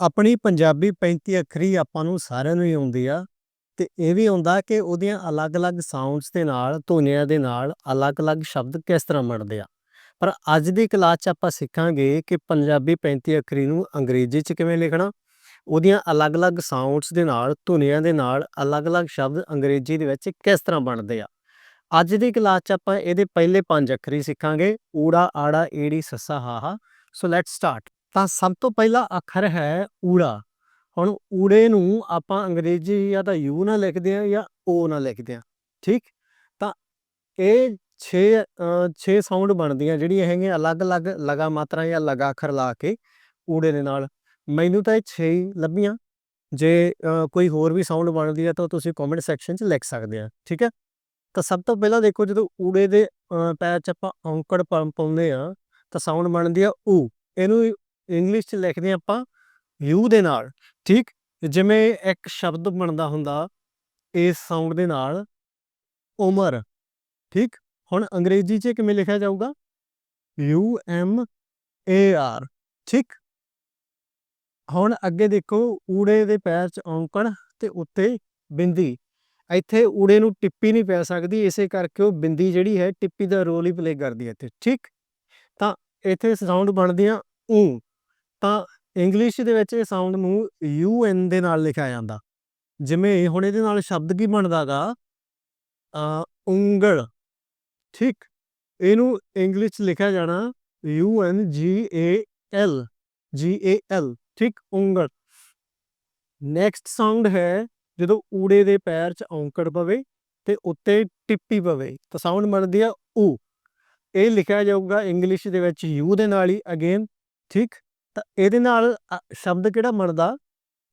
ਆਪਣੀ ਪੰਜਾਬੀ 35 ਅੱਖਰੀ ਆਪਾਂ ਨੂੰ ਸਾਰਿਆਂ ਨੂੰ ਹੀ ਆਉਂਦੀ ਆ, ਤੇ ਇਹ ਵੀ ਆਉਂਦਾ ਕਿ ਉਹਦੀਆਂ ਅਲੱਗ-ਅਲੱਗ ਸਾਊਂਡਸ ਦੇ ਨਾਲ, ਧੁਨੀਆਂ ਦੇ ਨਾਲ ਅਲੱਗ-ਅਲੱਗ ਸ਼ਬਦ ਕਿਸ ਤਰ੍ਹਾਂ ਬਣਦੇ ਆ। ਪਰ ਅੱਜ ਦੀ ਕਲਾਸ 'ਚ ਆਪਾਂ ਸਿੱਖਾਂਗੇ ਕਿ ਪੰਜਾਬੀ 35 ਅੱਖਰੀ ਨੂੰ ਅੰਗਰੇਜ਼ੀ 'ਚ ਕਿਵੇਂ ਲਿਖਣਾ, ਉਹਦੀਆਂ ਅਲੱਗ-ਅਲੱਗ ਸਾਊਂਡਸ ਦੇ ਨਾਲ, ਧੁਨੀਆਂ ਦੇ ਨਾਲ ਅਲੱਗ-ਅਲੱਗ ਸ਼ਬਦ ਅੰਗਰੇਜ਼ੀ ਦੇ ਵਿੱਚ ਕਿਸ ਤਰ੍ਹਾਂ ਬਣਦੇ ਆ। ਅੱਜ ਦੀ ਕਲਾਸ 'ਚ ਆਪਾਂ ਇਹਦੇ ਪਹਿਲੇ ਪੰਜ ਅੱਖਰੀ ਸਿੱਖਾਂਗੇ, ਊੜਾ, ਆੜਾ, ਏੜੀ, ਸੱਸਾ, ਹਾਹਾ। ਸੋ ਲੈਟਸ ਸਟਾਰਟ ਤਾਂ ਸਭ ਤੋਂ ਪਹਿਲਾ ਅੱਖਰ ਹੈ ਊੜਾ। ਹੁਣ ਊੜੇ ਨੂੰ ਆਪਾਂ ਅੰਗਰੇਜ਼ੀ ਜਾਂ ਤਾਂ ਯੂ ਨਾਲ ਲਿਖਦੇ ਆ ਜਾਂ ਓ ਨਾਲ ਲਿਖਦੇ ਆ ਠੀਕ? ਤਾਂ ਇਹ 6 6 ਸਾਊਂਡ ਬਣਦੀਆਂ ਜਿਹੜੀਆਂ ਹੈਗੀਆਂ ਅਲੱਗ-ਅਲੱਗ ਲਗਾ ਮਾਤਰਾ ਜਾਂ ਲਗਾ ਅੱਖਰ ਲਾ ਕੇ ਊੜੇ ਦੇ ਨਾਲ। ਮੈਨੂੰ ਤਾਂ ਇਹ 6 ਹੀ ਲੱਭੀਆਂ। ਜੇ ਕੋਈ ਹੋਰ ਵੀ ਸਾਊਂਡ ਬਣਦੀ ਹੈ ਤਾਂ ਤੁਸੀਂ ਕਮੈਂਟ ਸੈਕਸ਼ਨ 'ਚ ਲਿਖ ਸਕਦੇ ਆ ਠੀਕ ਹੈ? ਤਾਂ ਸਭ ਤੋਂ ਪਹਿਲਾਂ ਦੇਖੋ ਜਦੋਂ ਊੜੇ ਦੇ ਪੈਰ 'ਚ ਆਪਾਂ ਔਂਕੜ ਪਾ- ਪਾਉਂਦੇ ਆ ਤਾਂ ਸਾਊਂਡ ਬਣਦੀ ਆ ਊ। ਇਹਨੂੰ ਇੰਗਲਿਸ਼ 'ਚ ਲਿਖਦੇ ਆ ਆਪਾਂ ਯੂ ਦੇ ਨਾਲ, ਠੀਕ? ਜਿਵੇਂ ਇੱਕ ਸ਼ਬਦ ਬਣਦਾ ਹੁੰਦਾ ਇਸ ਸਾਊਂਡ ਦੇ ਨਾਲ, ਉਮਰ, ਠੀਕ? ਹੁਣ ਅੰਗਰੇਜ਼ੀ 'ਚ ਕਿਵੇਂ ਲਿਖਿਆ ਜਾਊਗਾ? ਯੂ ਐਮ ਏ ਆਰ ਠੀਕ? ਹੁਣ ਅੱਗੇ ਦੇਖੋ, ਊੜੇ ਦੇ ਪੈਰ 'ਚ ਔਂਕੜ ਤੇ ਉੱਤੇ ਬਿੰਦੀ। ਇੱਥੇ ਊੜੇ ਨੂੰ ਟਿੱਪੀ ਨਹੀਂ ਪੈ ਸਕਦੀ, ਇਸੇ ਕਰਕੇ ਉਹ ਬਿੰਦੀ ਜਿਹੜੀ ਹੈ, ਟਿੱਪੀ ਦਾ ਰੋਲ ਹੀ ਪਲੇ ਕਰਦੀ ਹੈ ਇੱਥੇ, ਠੀਕ? ਤਾਂ ਇੱਥੇ ਸਾਊਂਡ ਬਣਦੀਆਂ ਊ। ਤਾਂ ਇੰਗਲਿਸ਼ ਦੇ ਵਿੱਚ ਇਹ ਸਾਊਂਡ ਨੂੰ ਯੂ ਐਨ ਦੇ ਨਾਲ ਲਿਖਿਆ ਜਾਂਦਾ। ਜਿਵੇਂ ਹੁਣ ਇਹਦੇ ਨਾਲ ਸ਼ਬਦ ਕੀ ਬਣਦਾਗਾ ਅ, ਉਂਗਲ। ਠੀਕ। ਇਹਨੂੰ ਇੰਗਲਿਸ਼ 'ਚ ਲਿਖਿਆ ਜਾਣਾ ਯੂ ਐਨ ਜੀ A L G A L ਠੀਕ, ਉਂਗਲ। ਨੈਕਸਟ ਸਾਊਂਡ ਹੈ ਜਦੋਂ ਊੜੇ ਦੇ ਪੈਰ 'ਚ ਔਂਕੜ ਪਵੇ ਤੇ ਉੱਤੇ ਟਿੱਪੀ ਪਵੇ। ਤਾਂ ਸਾਊਂਡ ਬਣਦੀ ਆ ਊ। ਇਹ ਲਿਖਿਆ ਜਾਊਗਾ ਇੰਗਲਿਸ਼ ਦੇ ਵਿੱਚ ਯੂ ਦੇ ਨਾਲ ਹੀ ਅਗੇਨ ਠੀਕ। ਤਾਂ ਇਹਦੇ ਨਾਲ ਸ਼ਬਦ ਕਿਹੜਾ ਬਣਦਾ?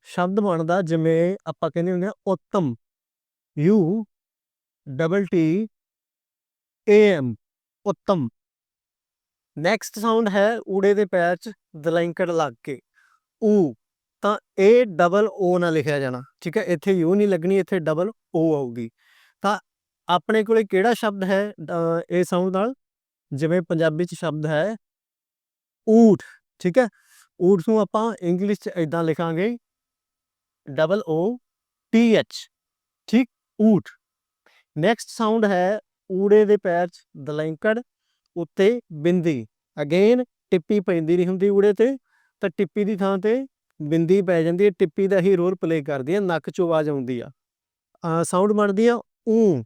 ਸ਼ਬਦ ਬਣਦਾ ਜਿਵੇਂ ਆਪਾਂ ਕਹਿੰਦੇ ਹੁੰਦੇ ਆ ਉੱਤਮ। U, double T, A M, ਉੱਤਮ। ਨੈਕਸਟ ਸਾਊਂਡ ਹੈ ਊੜੇ ਦੇ ਪੈਰ 'ਚ ਦਲੈਂਕੜ ਲੱਗ ਕੇ। ਊ, ਤਾਂ ਇਹ ਡਬਲ ਓ ਨਾਲ ਲਿਖਿਆ ਜਾਣਾ, ਠੀਕ ਹੈ? ਇੱਥੇ ਯੂ ਨਹੀਂ ਲੱਗਣੀ, ਇੱਥੇ ਡਬਲ ਓ ਆਊਗੀ। ਤਾਂ ਆਪਣੇ ਕੋਲੇ ਕਿਹੜਾ ਸ਼ਬਦ ਹੈ ਇਹ ਸਾਊਂਡ ਨਾਲ? ਜਿਵੇਂ ਪੰਜਾਬੀ 'ਚ ਸ਼ਬਦ ਹੈ, ਊਠ, ਠੀਕ ਹੈ? ਊਠ ਨੂੰ ਆਪਾਂ ਇੰਗਲਿਸ਼ 'ਚ ਇਦਾਂ ਲਿਖਾਂਗੇ ਡਬਲ ਓ ਟੀ ਐਚ ਠੀਕ, ਊਠ। ਨੈਕਸਟ ਸਾਊਂਡ ਹੈ ਊੜੇ ਦੇ ਪੈਰ 'ਚ, ਦਲੈਂਕੜ, ਉੱਤੇ ਬਿੰਦੀ। ਅਗੇਨ ਟਿੱਪੀ ਪੈਂਦੀ ਨਹੀਂ ਹੁੰਦੀ ਊੜੇ ਤੇ, ਤਾਂ ਟਿੱਪੀ ਦੀ ਥਾਂ ਤੇ ਬਿੰਦੀ ਪੈ ਜਾਂਦੀ ਹੈ, ਟਿੱਪੀ ਦਾ ਹੀ ਰੋਲ ਪਲੇ ਕਰਦੀ ਹੈ, ਨੱਕ 'ਚੋਂ ਆਵਾਜ਼ ਆਉਂਦੀ ਆ। ਸਾਊਂਡ ਬਣਦੀ ਆ ਊ,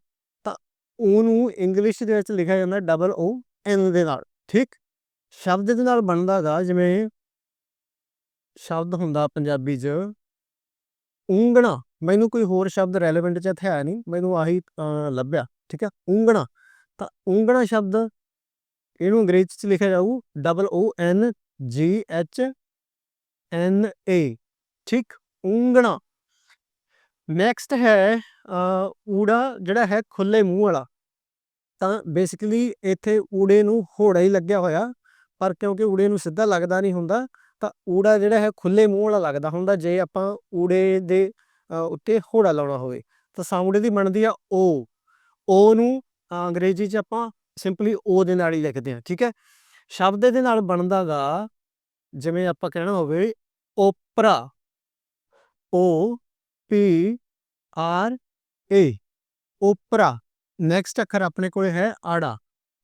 ਤਾਂ ਊ ਨੂੰ ਇੰਗਲਿਸ਼ ਦੇ ਵਿੱਚ ਲਿਖਿਆ ਜਾਂਦਾ ਡਬਲ ਓ ਐਨ ਦੇ ਨਾਲ, ਠੀਕ। ਸ਼ਬਦ ਦੇ ਨਾਲ ਬਣਦਾਗਾ ਜਿਵੇਂ ਸ਼ਬਦ ਹੁੰਦਾ ਪੰਜਾਬੀ 'ਚ। ਉਂਗਣਾ ਮੈਨੂੰ ਕੋਈ ਹੋਰ ਸ਼ਬਦ ਰੈਲੇਵੈਂਟ 'ਚ ਇੱਥੇ ਹੈ ਨਹੀਂ ਮੈਨੂੰ ਆਹੀ ਲੱਭਿਆ ਠੀਕ ਹੈ ਉਂਗਣਾ ਤਾਂ ਉਂਗਣਾ ਸ਼ਬਦ ਇਹਨੂੰ ਅੰਗਰੇਜ਼ੀ 'ਚ ਲਿਖਿਆ ਜਾਊ ਡਬਲ ਓ ਐਨ ਜੀ ਐਚ ਐਨ ਏ ਠੀਕ? ਉਂਗਣਾ। ਨੈਕਸਟ ਹੈ ਅ, ਊੜਾ ਜਿਹੜਾ ਹੈ ਖੁੱਲੇ ਮੂੰਹ ਵਾਲਾ। ਤਾਂ ਬੇਸਿਕਲੀ ਇੱਥੇ ਊੜੇ ਨੂੰ ਹੋੜਾ ਹੀ ਲੱਗਿਆ ਹੋਇਆ ਪਰ ਕਿਉਂਕਿ ਊੜੇ ਨੂੰ ਸਿੱਧਾ ਲੱਗਦਾ ਨਹੀਂ ਹੁੰਦਾ ਤਾਂ ਊੜਾ ਜਿਹੜਾ ਹੈ ਖੁੱਲੇ ਮੂੰਹ ਵਾਲਾ ਲੱਗਦਾ ਹੁੰਦਾ ਜੇ ਆਪਾਂ ਊੜੇ ਦੇ ਉੱਤੇ ਹੋੜਾ ਲਾਉਣਾ ਹੋਵੇ, ਤਾਂ ਸਾਊਂਡ ਦੀ ਬਣਦੀ ਆ ਓ। ਓ ਨੂੰ ਅੰਗਰੇਜ਼ੀ 'ਚ ਆਪਾਂ ਸਿੰਪਲੀ ਓ ਦੇ ਨਾਲ ਹੀ ਲਿਖਦੇ ਹਾਂ, ਠੀਕ ਹੈ? ਸ਼ਬਦ ਦੇ ਨਾਲ ਬਣਦਾਗਾ ਜਿਵੇਂ ਆਪਾਂ ਕਹਿਣਾ ਹੋਵੇ, ਓਪਰਾ। ਓ, ਪੀ, ਆਰ, ਏ। ਓਪਰਾ ਨੈਕਸਟ ਅੱਖਰ ਆਪਣੇ ਕੋਲ ਹੈ ਆੜਾ।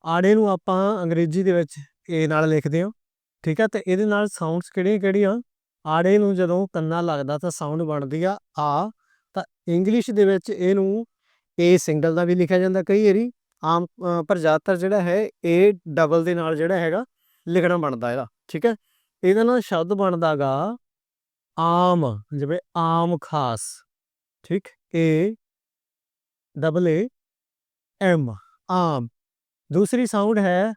ਆੜੇ ਨੂੰ ਆਪਾਂ ਅੰਗਰੇਜ਼ੀ ਦੇ ਵਿੱਚ ਏ ਨਾਲ ਲਿਖਦੇ ਹਾਂ। ਠੀਕ ਹੈ, ਤੇ ਇਹਦੇ ਨਾਲ ਸਾਊਂਡਸ ਕਿਹੜੀਆਂ ਕਿਹੜੀਆਂ? ਆੜੇ ਨੂੰ ਜਦੋਂ ਕੰਨਾ ਲੱਗਦਾ ਤਾਂ ਸਾਊਂਡ ਬਣਦੀ ਆ ਆ, ਤਾਂ ਇੰਗਲਿਸ਼ ਦੇ ਵਿੱਚ ਇਹਨੂੰ ਏ ਸਿੰਗਲ ਦਾ ਵੀ ਲਿਖਿਆ ਜਾਂਦਾ ਕਈ ਵਾਰੀ। ਆਮ ਪਰ ਜ਼ਿਆਦਾਤਰ ਜਿਹੜਾ ਹੈ ਏ ਡਬਲ ਦੇ ਨਾਲ ਜਿਹੜਾ ਹੈਗਾ, ਲਿਖਣਾ ਬਣਦਾ ਇਹਦਾ, ਠੀਕ ਹੈ? ਇਹਦੇ ਨਾਲ ਸ਼ਬਦ ਬਣਦਾਗਾ ਆਮ, ਜਿਵੇਂ ਆਮ ਖਾਸ, ਠੀਕ? ਏ ਡਬਲ ਏ ਐਮ ਆਮ। ਦੂਸਰੀ ਸਾਊਂਡ ਹੈ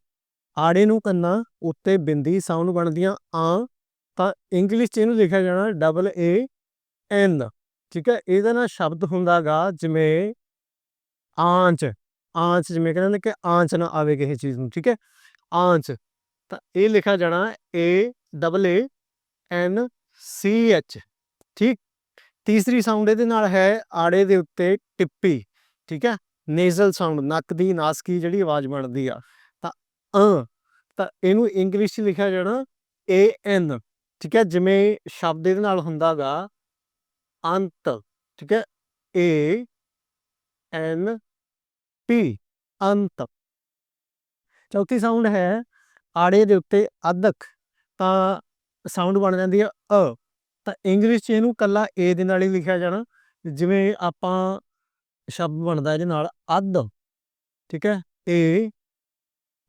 ਆੜੇ ਨੂੰ ਕੰਨਾ ਉੱਤੇ ਬਿੰਦੀ ਸਾਊਂਡ ਬਣਦੀਆਂ ਆ, ਤਾਂ ਇੰਗਲਿਸ਼ ਚ ਇਹਨੂੰ ਲਿਖਿਆ ਜਾਣਾ ਡਬਲ ਏ ਐਨ ਠੀਕ ਹੈ? ਇਹਦਾ ਨਾਲ ਸ਼ਬਦ ਹੁੰਦਾਗਾ ਜਿਵੇਂ ਆਂਚ ਆਂਚ ਜਿਵੇਂ ਕਹਿੰਦੇ ਨੇ ਕਿ ਆਂਚ ਨਾ ਆਵੇ ਕਿਸੇ ਚੀਜ਼ ਨੂੰ, ਠੀਕ ਹੈ? ਆਂਚ, ਤਾਂ ਇਹ ਲਿਖਿਆ ਜਾਣਾ ਏ double A N C H ਠੀਕ? ਤੀਸਰੀ ਸਾਊਂਡ ਇਹਦੇ ਨਾਲ ਹੈ ਆੜੇ ਦੇ ਉੱਤੇ ਟਿੱਪੀ, ਠੀਕ ਹੈ? ਨੇਜ਼ਲ ਸਾਊਂਡ ਨੱਕ ਦੀ ਨਾਸਕੀ ਜਿਹੜੀ ਆਵਾਜ਼ ਬਣਦੀ ਆ। ਅ, ਤਾਂ ਇਹਨੂੰ ਇੰਗਲਿਸ਼ 'ਚ ਲਿਖਿਆ ਜਾਣਾ ਏ ਐਨ ਠੀਕ ਹੈ? ਜਿਵੇਂ ਸ਼ਬਦ ਇਹਦੇ ਨਾਲ ਹੁੰਦਾਗਾ ਅੰਤ, ਠੀਕ ਹੈ? ਏ ਐਨ ਪੀ ਅੰਤ। ਚੌਥੀ ਸਾਊਂਡ ਹੈ ਆੜੇ ਦੇ ਉੱਤੇ ਅਧਕ ਤਾਂ ਸਾਊਂਡ ਬਣ ਜਾਂਦੀ ਹੈ ਅ। ਤਾਂ ਇੰਗਲਿਸ਼ 'ਚ ਇਹਨੂੰ ਕੱਲਾ ਏ ਦੇ ਨਾਲ ਹੀ ਲਿਖਿਆ ਜਾਣਾ, ਜਿਵੇਂ ਆਪਾਂ ਸ਼ਬਦ ਬਣਦਾ ਇਹਦੇ ਨਾਲ ਅੱਧ, ਠੀਕ ਹੈ? A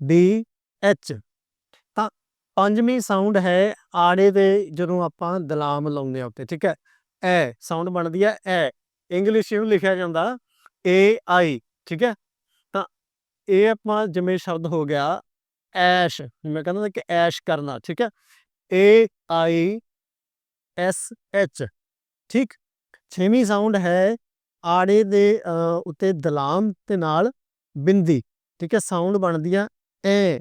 D H. ਤਾਂ ਪੰਜਵੀਂ ਸਾਊਂਡ ਹੈ ਆੜੇ ਦੇ ਜਦੋਂ ਆਪਾਂ ਦਲਾਮ ਲਾਉਂਦੇ ਆ ਉੱਤੇ, ਠੀਕ ਹੈ? ਐ, ਸਾਊਂਡ ਬਣਦੀ ਹੈ ਐ। ਇੰਗਲਿਸ਼ 'ਚ ਇਹਨੂੰ ਲਿਖਿਆ ਜਾਂਦਾ ਏ ਆਈ, ਠੀਕ ਹੈ? ਤਾਂ ਇਹ ਆਪਾਂ ਜਿਵੇਂ ਸ਼ਬਦ ਹੋ ਗਿਆ ਐਸ਼, ਮੈਂ ਕਹਿੰਦਾ ਕਿ ਐਸ਼ ਕਰਨਾ, ਠੀਕ ਹੈ? ਏ ਆਈ ਐਸ ਐਚ, ਠੀਕ? ਛੇਵੀਂ ਸਾਊਂਡ ਹੈ ਆੜੇ ਦੇ ਉੱਤੇ ਦਲਾਮ ਤੇ ਨਾਲ ਬਿੰਦੀ, ਠੀਕ ਹੈ? ਸਾਊਂਡ ਬਣਦੀ ਆ ਐ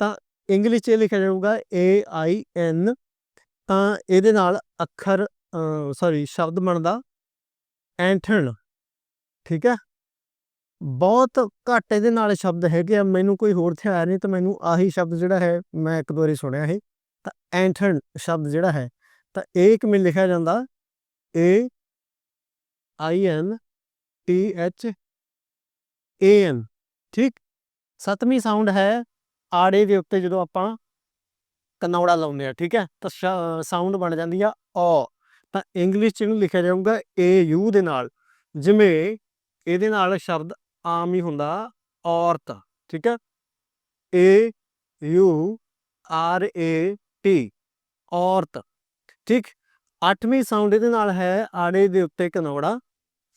ਤਾਂ ਇੰਗਲਿਸ਼ 'ਚ ਇਹ ਲਿਖਿਆ ਜਾਊਗਾ ਏ ਆਈ ਐਨ ਤਾਂ ਇਹਦੇ ਨਾਲ ਅੱਖਰ ਸੌਰੀ ਸ਼ਬਦ ਬਣਦਾ ਐਂਠਣ ਠੀਕ ਹੈ? ਬਹੁਤ ਘੱਟ ਇਹਦੇ ਨਾਲ ਸ਼ਬਦ ਹੈਗੇ ਆ, ਮੈਨੂੰ ਕੋਈ ਹੋਰ ਥਿਆ ਨਹੀਂ, ਤਾਂ ਮੈਨੂੰ ਆਹੀ ਸ਼ਬਦ ਜਿਹੜਾ ਹੈ, ਮੈਂ ਇੱਕ ਦੋ ਵਾਰੀ ਸੁਣਿਆ ਇਹ ਤਾਂ ਐਂਠਣ ਸ਼ਬਦ ਜਿਹੜਾ ਹੈ, ਤਾਂ ਇਹ ਕਿਵੇਂ ਲਿਖਿਆ ਜਾਂਦਾ ਏ ਆਈ ਐਨ ਟੀ ਐਚ ਏ ਐਨ ਠੀਕ? ਸੱਤਵੀਂ ਸਾਊਂਡ ਹੈ ਆੜੇ ਦੇ ਉੱਤੇ ਜਦੋਂ ਆਪਾਂ ਕਨੌੜਾ ਲਾਉਂਦੇ ਆ ਠੀਕ ਹੈ? ਤਾਂ ਸਾਊਂਡ ਬਣ ਜਾਂਦੀ ਆ ਔ ਤਾਂ ਇੰਗਲਿਸ਼ ਚ ਇਹਨੂੰ ਲਿਖਿਆ ਜਾਊਗਾ ਏ ਯੂ ਦੇ ਨਾਲ। ਜਿਵੇਂ ਇਹਦੇ ਨਾਲ ਸ਼ਬਦ ਆਮ ਹੀ ਹੁੰਦਾ ਔਰਤ, ਠੀਕ ਹੈ? A U R A T ਔਰਤ। ਠੀਕ? ਅੱਠਵੀਂ ਸਾਊਂਡ ਇਹਦੇ ਨਾਲ ਹੈ ਆੜੇ ਦੇ ਉੱਤੇ ਕਨੌੜਾ,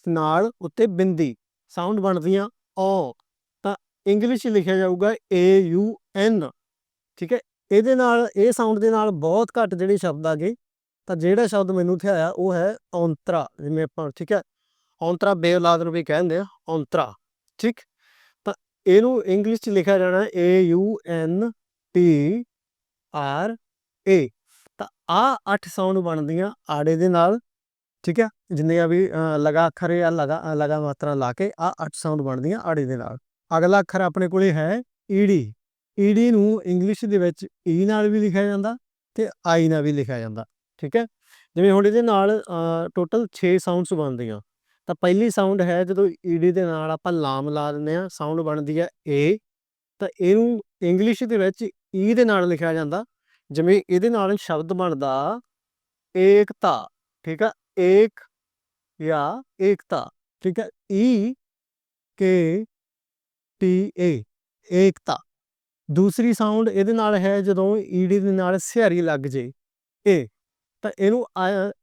ਨਾਲ ਉੱਤੇ ਬਿੰਦੀ। ਸਾਊਂਡ ਬਣਦੀਆਂ ਔ ਇੰਗਲਿਸ਼ 'ਚ ਲਿਖਿਆ ਜਾਊਗਾ ਏ ਯੂ ਐਨ ਠੀਕ ਹੈ? ਇਹਦੇ ਨਾਲ, ਇਹ ਸਾਊਂਡ ਦੇ ਨਾਲ ਬਹੁਤ ਘੱਟ ਜਿਹੜੇ ਸ਼ਬਦ ਆ ਆਗੇ ਤਾਂ ਜਿਹੜਾ ਸ਼ਬਦ ਮੈਨੂੰ ਇੱਥੇ ਆਇਆ, ਉਹ ਹੈ ਔਂਤਰਾ, ਜਿਵੇਂ ਆਪਾਂ, ਠੀਕ ਹੈ? ਔਂਤਰਾ ਬੇਔਲਾਦ ਨੂੰ ਵੀ ਕਹਿੰਦੇ ਆ, ਔਂਤਰਾ, ਠੀਕ? ਤਾਂ ਇਹਨੂੰ ਇੰਗਲਿਸ਼ 'ਚ ਲਿਖਿਆ ਜਾਣਾ A U N T R A ਤਾਂ ਆ ਅੱਠ ਸਾਊਂਡ ਬਣਦੀਆਂ ਆੜੇ ਦੇ ਨਾਲ, ਠੀਕ ਹੈ? ਜਿੰਨੀਆਂ ਵੀ ਲਗਾ ਅੱਖਰ ਜਾਂ ਲਗਾ ਲਗਾ ਮਾਤਰਾ ਲਾ ਕੇ ਆ ਅੱਠ ਸਾਊਂਡ ਬਣਦੀਆਂ ਆੜੇ ਦੇ ਨਾਲ। ਅਗਲਾ ਅੱਖਰ ਆਪਣੇ ਕੋਲੇ ਹੈ ਈਡੀ ਈਡੀ ਨੂੰ ਇੰਗਲਿਸ਼ ਦੇ ਵਿੱਚ ਈ ਨਾਲ ਵੀ ਲਿਖਿਆ ਜਾਂਦਾ ਤੇ ਆਈ ਨਾਲ ਵੀ ਲਿਖਿਆ ਜਾਂਦਾ, ਠੀਕ ਹੈ? ਜਿਵੇਂ ਹੁਣ ਇਹਦੇ ਨਾਲ ਟੋਟਲ 6 ਸਾਊਂਡਸ ਬਣਦੀਆਂ। ਤਾਂ ਪਹਿਲੀ ਸਾਊਂਡ ਹੈ ਜਦੋਂ ਈਡੀ ਦੇ ਨਾਲ ਆਪਾਂ ਲਾਮ ਲਾ ਦਿੰਦੇ ਆ ਸਾਊਂਡ ਬਣਦੀ ਹੈ ਏ। ਤਾਂ ਇਹਨੂੰ ਇੰਗਲਿਸ਼ ਦੇ ਵਿੱਚ ਈ ਦੇ ਨਾਲ ਲਿਖਿਆ ਜਾਂਦਾ, ਜਿਵੇਂ ਇਹਦੇ ਨਾਲ ਸ਼ਬਦ ਬਣਦਾ ਏਕਤਾ, ਠੀਕ ਹੈ ਏਕ ਜਾਂ ਏਕਤਾ, ਠੀਕ ਹੈ? ਈ, ਕੇ ਟੀ ਏ ਏਕਤਾ। ਦੂਸਰੀ ਸਾਊਂਡ ਇਹਦੇ ਨਾਲ ਹੈ ਜਦੋਂ ਈਡੀ ਦੇ ਨਾਲ ਸਿਹਾਰੀ ਲੱਗ ਜੇ। ਏ ਤਾਂ ਇਹਨੂੰ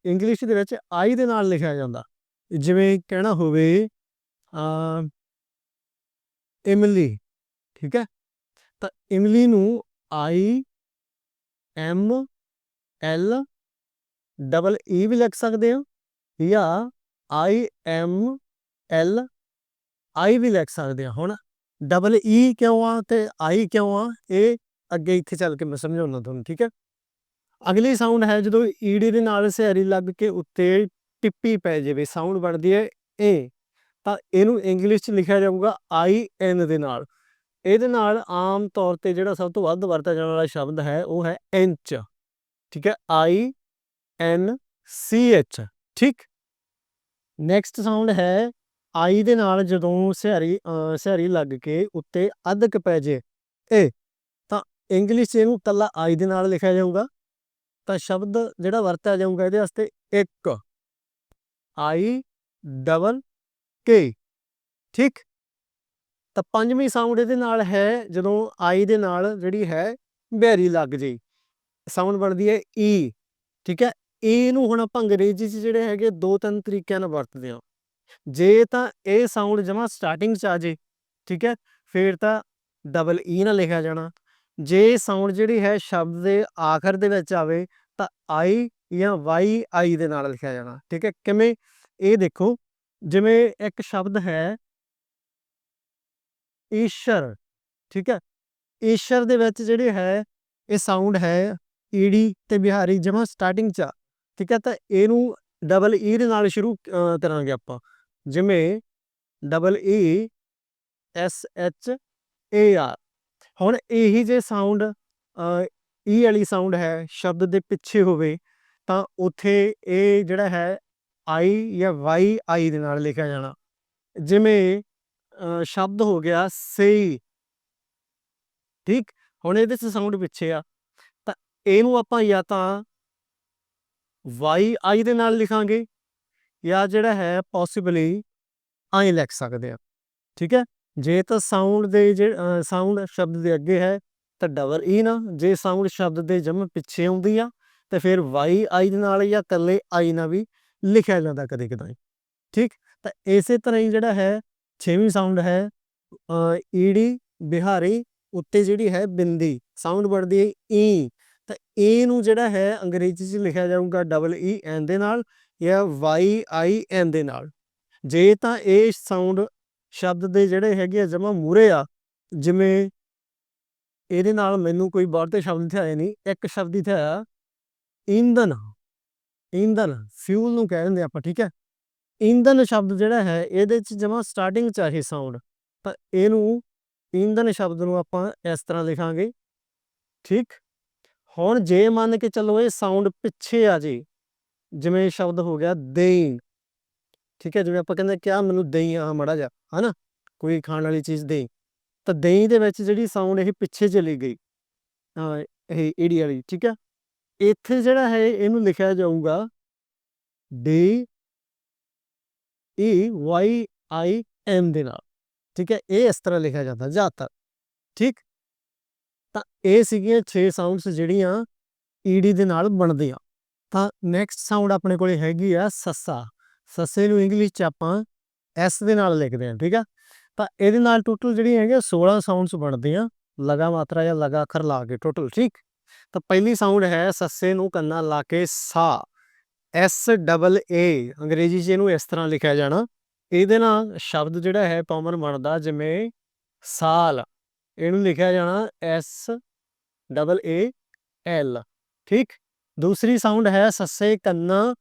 ਇੰਗਲਿਸ਼ ਦੇ ਵਿੱਚ ਆਈ ਦੇ ਨਾਲ ਲਿਖਿਆ ਜਾਂਦਾ। ਜਿਵੇਂ ਕਹਿਣਾ ਹੋਵੇ ਅ ਇਮਲੀ ਠੀਕ ਹੈ? ਤਾਂ ਇਮਲੀ ਨੂੰ I M L double E ਵੀ ਲਿਖ ਸਕਦੇ ਹੋ। ਜਾਂ ਆਈ ਐਮ ਐਲ ਆਈ ਵੀ ਲਿਖ ਸਕਦੇ ਹਾਂ। ਹੁਣ ਡਬਲ ਈ ਕਿਉਂ ਆ ਤੇ ਆਈ ਕਿਉਂ ਆ ਇਹ ਅੱਗੇ ਇੱਥੇ ਚੱਲ ਕੇ ਮੈਂ ਸਮਝਾਉਣਾ ਤੁਹਾਨੂੰ ਠੀਕ ਹੈ ਅਗਲੀ ਸਾਊਂਡ ਹੈ ਜਦੋਂ ਈਡੀ ਦੇ ਨਾਲ ਸਹਿਰੀ ਲੱਗ ਕੇ ਉੱਤੇ ਟਿੱਪੀ ਪੈ ਜਾਵੇ ਸਾਊਂਡ ਬਣਦੀ ਹੈ ਏ ਤਾਂ ਇਹਨੂੰ ਇੰਗਲਿਸ਼ 'ਚ ਲਿਖਿਆ ਜਾਊਗਾ ਆਈ ਐਨ ਦੇ ਨਾਲ ਇਹਦੇ ਨਾਲ ਆਮ ਤੌਰ ਤੇ ਜਿਹੜਾ ਸਭ ਤੋਂ ਵੱਧ ਵਰਤਿਆ ਜਾਣ ਵਾਲਾ ਸ਼ਬਦ ਹੈ ਉਹ ਹੈ ਇੰਚ ਠੀਕ ਹੈ ਆਈ ਐਨ ਸੀ ਐਚ ਠੀਕ ਨੈਕਸਟ ਸਾਊਂਡ ਹੈ ਆਈ ਦੇ ਨਾਲ ਜਦੋਂ ਸਹਿਰੀ ਸਹਿਰੀ ਲੱਗ ਕੇ ਉੱਤੇ ਅਧਕ ਪੈ ਜੇ, ਏ, ਤਾਂ ਇੰਗਲਿਸ਼ 'ਚ ਇਹਨੂੰ ਕੱਲਾ ਆਈ ਦੇ ਨਾਲ ਲਿਖਿਆ ਜਾਊਗਾ। ਤਾਂ ਸ਼ਬਦ ਜਿਹੜਾ ਵਰਤਿਆ ਜਾਊਗਾ ਇਹਦੇ ਵਾਸਤੇ ਇੱਕ, ਆਈ, ਡਬਲ, ਕੇ। ਠੀਕ? ਤਾਂ ਪੰਜਵੀਂ ਸਾਊਂਡ ਇਹਦੇ ਨਾਲ ਹੈ, ਜਦੋਂ ਆਈ ਦੇ ਨਾਲ ਜਿਹੜੀ ਹੈ, ਬਹਿਰੀ ਲੱਗ ਜੇ। ਸਾਊਂਡ ਬਣਦੀ ਹੈ ਈ ਠੀਕ ਹੈ? ਏ ਨੂੰ ਹੁਣ ਆਪਾਂ ਅੰਗਰੇਜ਼ੀ 'ਚ ਜਿਹੜੇ ਹੈਗੇ ਦੋ ਤਿੰਨ ਤਰੀਕਿਆਂ ਨਾਲ ਵਰਤਦੇ ਹਾਂ। ਜੇ ਤਾਂ ਇਹ ਸਾਊਂਡ ਜਮਾ ਸਟਾਰਟਿੰਗ 'ਚ ਆ ਜੇ ਠੀਕ ਹੈ ਫਿਰ ਤਾਂ ਡਬਲ ਈ e ਨਾਲ ਲਿਖਿਆ ਜਾਣਾ। ਜੇ ਸਾਊਂਡ ਜਿਹੜੀ ਹੈ ਸ਼ਬਦ ਦੇ ਆਖਰ ਦੇ ਵਿੱਚ ਆਵੇ ਤਾਂ ਆਈ ਜਾਂ ਵਾਈ ਆਈ ਦੇ ਨਾਲ ਲਿਖਿਆ ਜਾਣਾ ਠੀਕ ਹੈ। ਕਿਵੇਂ? ਇਹ ਦੇਖੋ ਜਿਵੇਂ ਇੱਕ ਸ਼ਬਦ ਹੈ ਈਸ਼ਰ ਠੀਕ ਹੈ। ਈਸ਼ਰ ਦੇ ਵਿੱਚ ਜਿਹੜੇ ਹੈ ਇਹ ਸਾਊਂਡ ਹੈ ਈਡੀ ਤੇ ਬਿਹਾਰੀ ਜਮਾ ਸਟਾਰਟਿੰਗ ਚ ਆ, ਠੀਕ ਹੈ। ਤਾਂ ਇਹਨੂੰ ਡਬਲ ਈ e ਦੇ ਨਾਲ ਸ਼ੁਰੂ ਕਰਾਂਗੇ ਆਪਾਂ। ਜਿਵੇਂ double E S H A R ਹੁਣ ਇਹੀ ਜੇ ਸਾਊਂਡ ਈ e ਵਾਲੀ ਸਾਊਂਡ ਹੈ, ਸ਼ਬਦ ਦੇ ਪਿੱਛੇ ਹੋਵੇ, ਤਾਂ ਉੱਥੇ ਇਹ ਜਿਹੜਾ ਹੈ ਆਈ ਜਾਂ ਵਾਈ ਆਈ ਦੇ ਨਾਲ ਲਿਖਿਆ ਜਾਣਾ। ਜਿਵੇਂ ਸ਼ਬਦ ਹੋ ਗਿਆ ਸਈ। ਠੀਕ? ਹੁਣ ਇਹਦੇ ਚ ਸਾਊਂਡ ਪਿੱਛੇ ਆ। ਤਾਂ ਇਹਨੂੰ ਆਪਾਂ ਜਾਂ ਤਾਂ ਵਾਈ ਆਈ ਦੇ ਨਾਲ ਲਿਖਾਂਗੇ ਜਾਂ ਜਿਹੜਾ ਹੈ ਪੋਸੀਬਲੀ ਆਈ ਲਿਖ ਸਕਦੇ ਆ ਠੀਕ ਹੈ? ਜੇ ਤਾਂ ਸਾਊਂਡ ਦੇ ਜੇ ਸਾਊਂਡ ਸ਼ਬਦ ਦੇ ਅੱਗੇ ਹੈ, ਤਾਂ ਡਬਲ ਈ e ਨਾ। ਜੇ ਸਾਊਂਡ ਸ਼ਬਦ ਦੇ ਜਮ ਪਿੱਛੇ ਆਉਂਦੀ ਆ, ਤੇ ਫਿਰ ਵਾਈ ਆਈ ਦੇ ਨਾਲ ਜਾਂ ਇਕੱਲੇ ਆਈ ਨਾਲ ਵੀ ਲਿਖਿਆ ਜਾਂਦਾ ਕਦੇ ਕਦਾਈ। ਠੀਕ? ਤਾਂ ਇਸੇ ਤਰ੍ਹਾਂ ਹੀ ਜਿਹੜਾ ਹੈ, ਛੇਵੀਂ ਸਾਊਂਡ ਹੈ ਈੜੀ, ਬਿਹਾਰੀ, ਉੱਤੇ ਜਿਹੜੀ ਹੈ ਬਿੰਦੀ। ਸਾਊਂਡ ਬਣਦੀ ਹੈ ਈ। ਤਾਂ ਏ ਨੂੰ ਜਿਹੜਾ ਹੈ ਅੰਗਰੇਜ਼ੀ 'ਚ ਲਿਖਿਆ ਜਾਊਗਾ ਡਬਲ ਈ e, ਐਨ ਦੇ ਨਾਲ। ਜਾਂ ਵਾਈ ਆਈ ਐਨ ਦੇ ਨਾਲ। ਜੇ ਤਾਂ ਇਹ ਸਾਊਂਡ ਸ਼ਬਦ ਦੇ ਜਿਹੜੇ ਹੈਗੇ ਆ, ਜਮਾ ਮੂਰੇ ਆ, ਜਿਵੇਂ ਇਹਦੇ ਨਾਲ ਮੈਨੂੰ ਕੋਈ ਬਹੁਤੇ ਸ਼ਬਦ ਥਿਆਏ ਨਹੀਂ, ਇੱਕ ਸ਼ਬਦ ਹੀ ਥਿਆਇਆ ਇੰਧਨ। ਇੰਧਨ ਫਿਊਲ ਨੂੰ ਕਹਿ ਦਿੰਦੇ ਆਪਾਂ, ਠੀਕ ਹੈ? ਇੰਧਨ ਸ਼ਬਦ ਜਿਹੜਾ ਹੈ, ਇਹਦੇ ਚ ਜਮਾ ਸਟਾਰਟਿੰਗ ਚ ਆ ਇਹ ਸਾਊਂਡ ਤਾਂ ਇਹਨੂੰ ਇੰਧਨ ਸ਼ਬਦ ਨੂੰ ਆਪਾਂ ਇਸ ਤਰ੍ਹਾਂ ਲਿਖਾਂਗੇ, ਠੀਕ? ਹੁਣ ਜੇ ਮੰਨ ਕੇ ਚੱਲੋ ਇਹ ਸਾਊਂਡ ਪਿੱਛੇ ਆ ਜੇ ਜਿਵੇਂ ਸ਼ਬਦ ਹੋ ਗਿਆ ਦੇਈ। ਠੀਕ ਹੈ, ਜਿਵੇਂ ਆਪਾਂ ਕਹਿੰਦੇ ਕਿਆ ਮੈਨੂੰ ਦੇਈ ਆ ਮੜਾ ਜਾ ਹਨਾ? ਕੋਈ ਖਾਣ ਵਾਲੀ ਚੀਜ਼ ਦੇਈ। ਤਾਂ ਦੇਈ ਦੇ ਵਿੱਚ ਜਿਹੜੀ ਸਾਊਂਡ ਇਹ ਪਿੱਛੇ ਚਲੀ ਗਈ ਇਹ ਈੜੀ ਵਾਲੀ, ਠੀਕ ਹੈ? ਇੱਥੇ ਜਿਹੜਾ ਹੈ, ਇਹਨੂੰ ਲਿਖਿਆ ਜਾਊਗਾ D E Y I M ਦੇ ਨਾਲ। ਠੀਕ ਹੈ, ਇਹ ਇਸ ਤਰ੍ਹਾਂ ਲਿਖਿਆ ਜਾਂਦਾ ਜ਼ਿਆਦਾਤਰ। ਠੀਕ? ਤਾਂ ਇਹ ਸੀਗੀਆਂ 6 ਸਾਊਂਡਸ ਜਿਹੜੀਆਂ ਈਡੀ ਦੇ ਨਾਲ ਬਣਦੀਆਂ। ਤਾਂ ਨੈਕਸਟ ਸਾਊਂਡ ਆਪਣੇ ਕੋਲੇ ਹੈਗੀ ਆ ਸੱਸਾ। ਸੱਸੇ ਨੂੰ ਇੰਗਲਿਸ਼ ਚ ਆਪਾਂ ਐਸ ਦੇ ਨਾਲ ਲਿਖਦੇ ਹਾਂ, ਠੀਕ ਆ? ਤਾਂ ਇਹਦੇ ਨਾਲ ਟੋਟਲ ਜਿਹੜੀ ਹੈਗੇ 16 ਸਾਊਂਡਸ ਬਣਦੀਆਂ, ਲਗਾ ਮਾਤਰਾ ਜਾਂ ਲਗਾ ਅੱਖਰ ਲਾ ਕੇ ਟੋਟਲ ਠੀਕ? ਤਾਂ ਪਹਿਲੀ ਸਾਊਂਡ ਹੈ ਸੱਸੇ ਨੂੰ ਕੰਨਾਂ ਲਾ ਕੇ ਸਾ। ਐਸ ਡਬਲ ਏ ਅੰਗਰੇਜ਼ੀ 'ਚ ਇਹਨੂੰ ਇਸ ਤਰ੍ਹਾਂ ਲਿਖਿਆ ਜਾਣਾ। ਇਹਦੇ ਨਾਲ ਸ਼ਬਦ ਜਿਹੜਾ ਹੈ ਕਾਮਨ ਬਣਦਾ ਜਿਵੇਂ ਸਾਲ। ਇਹਨੂੰ ਲਿਖਿਆ ਜਾਣਾ ਐਸ ਡਬਲ ਏ ਐਲ ਠੀਕ? ਦੂਸਰੀ ਸਾਊਂਡ ਹੈ, ਸੱਸੇ ਕੰਨਾਂ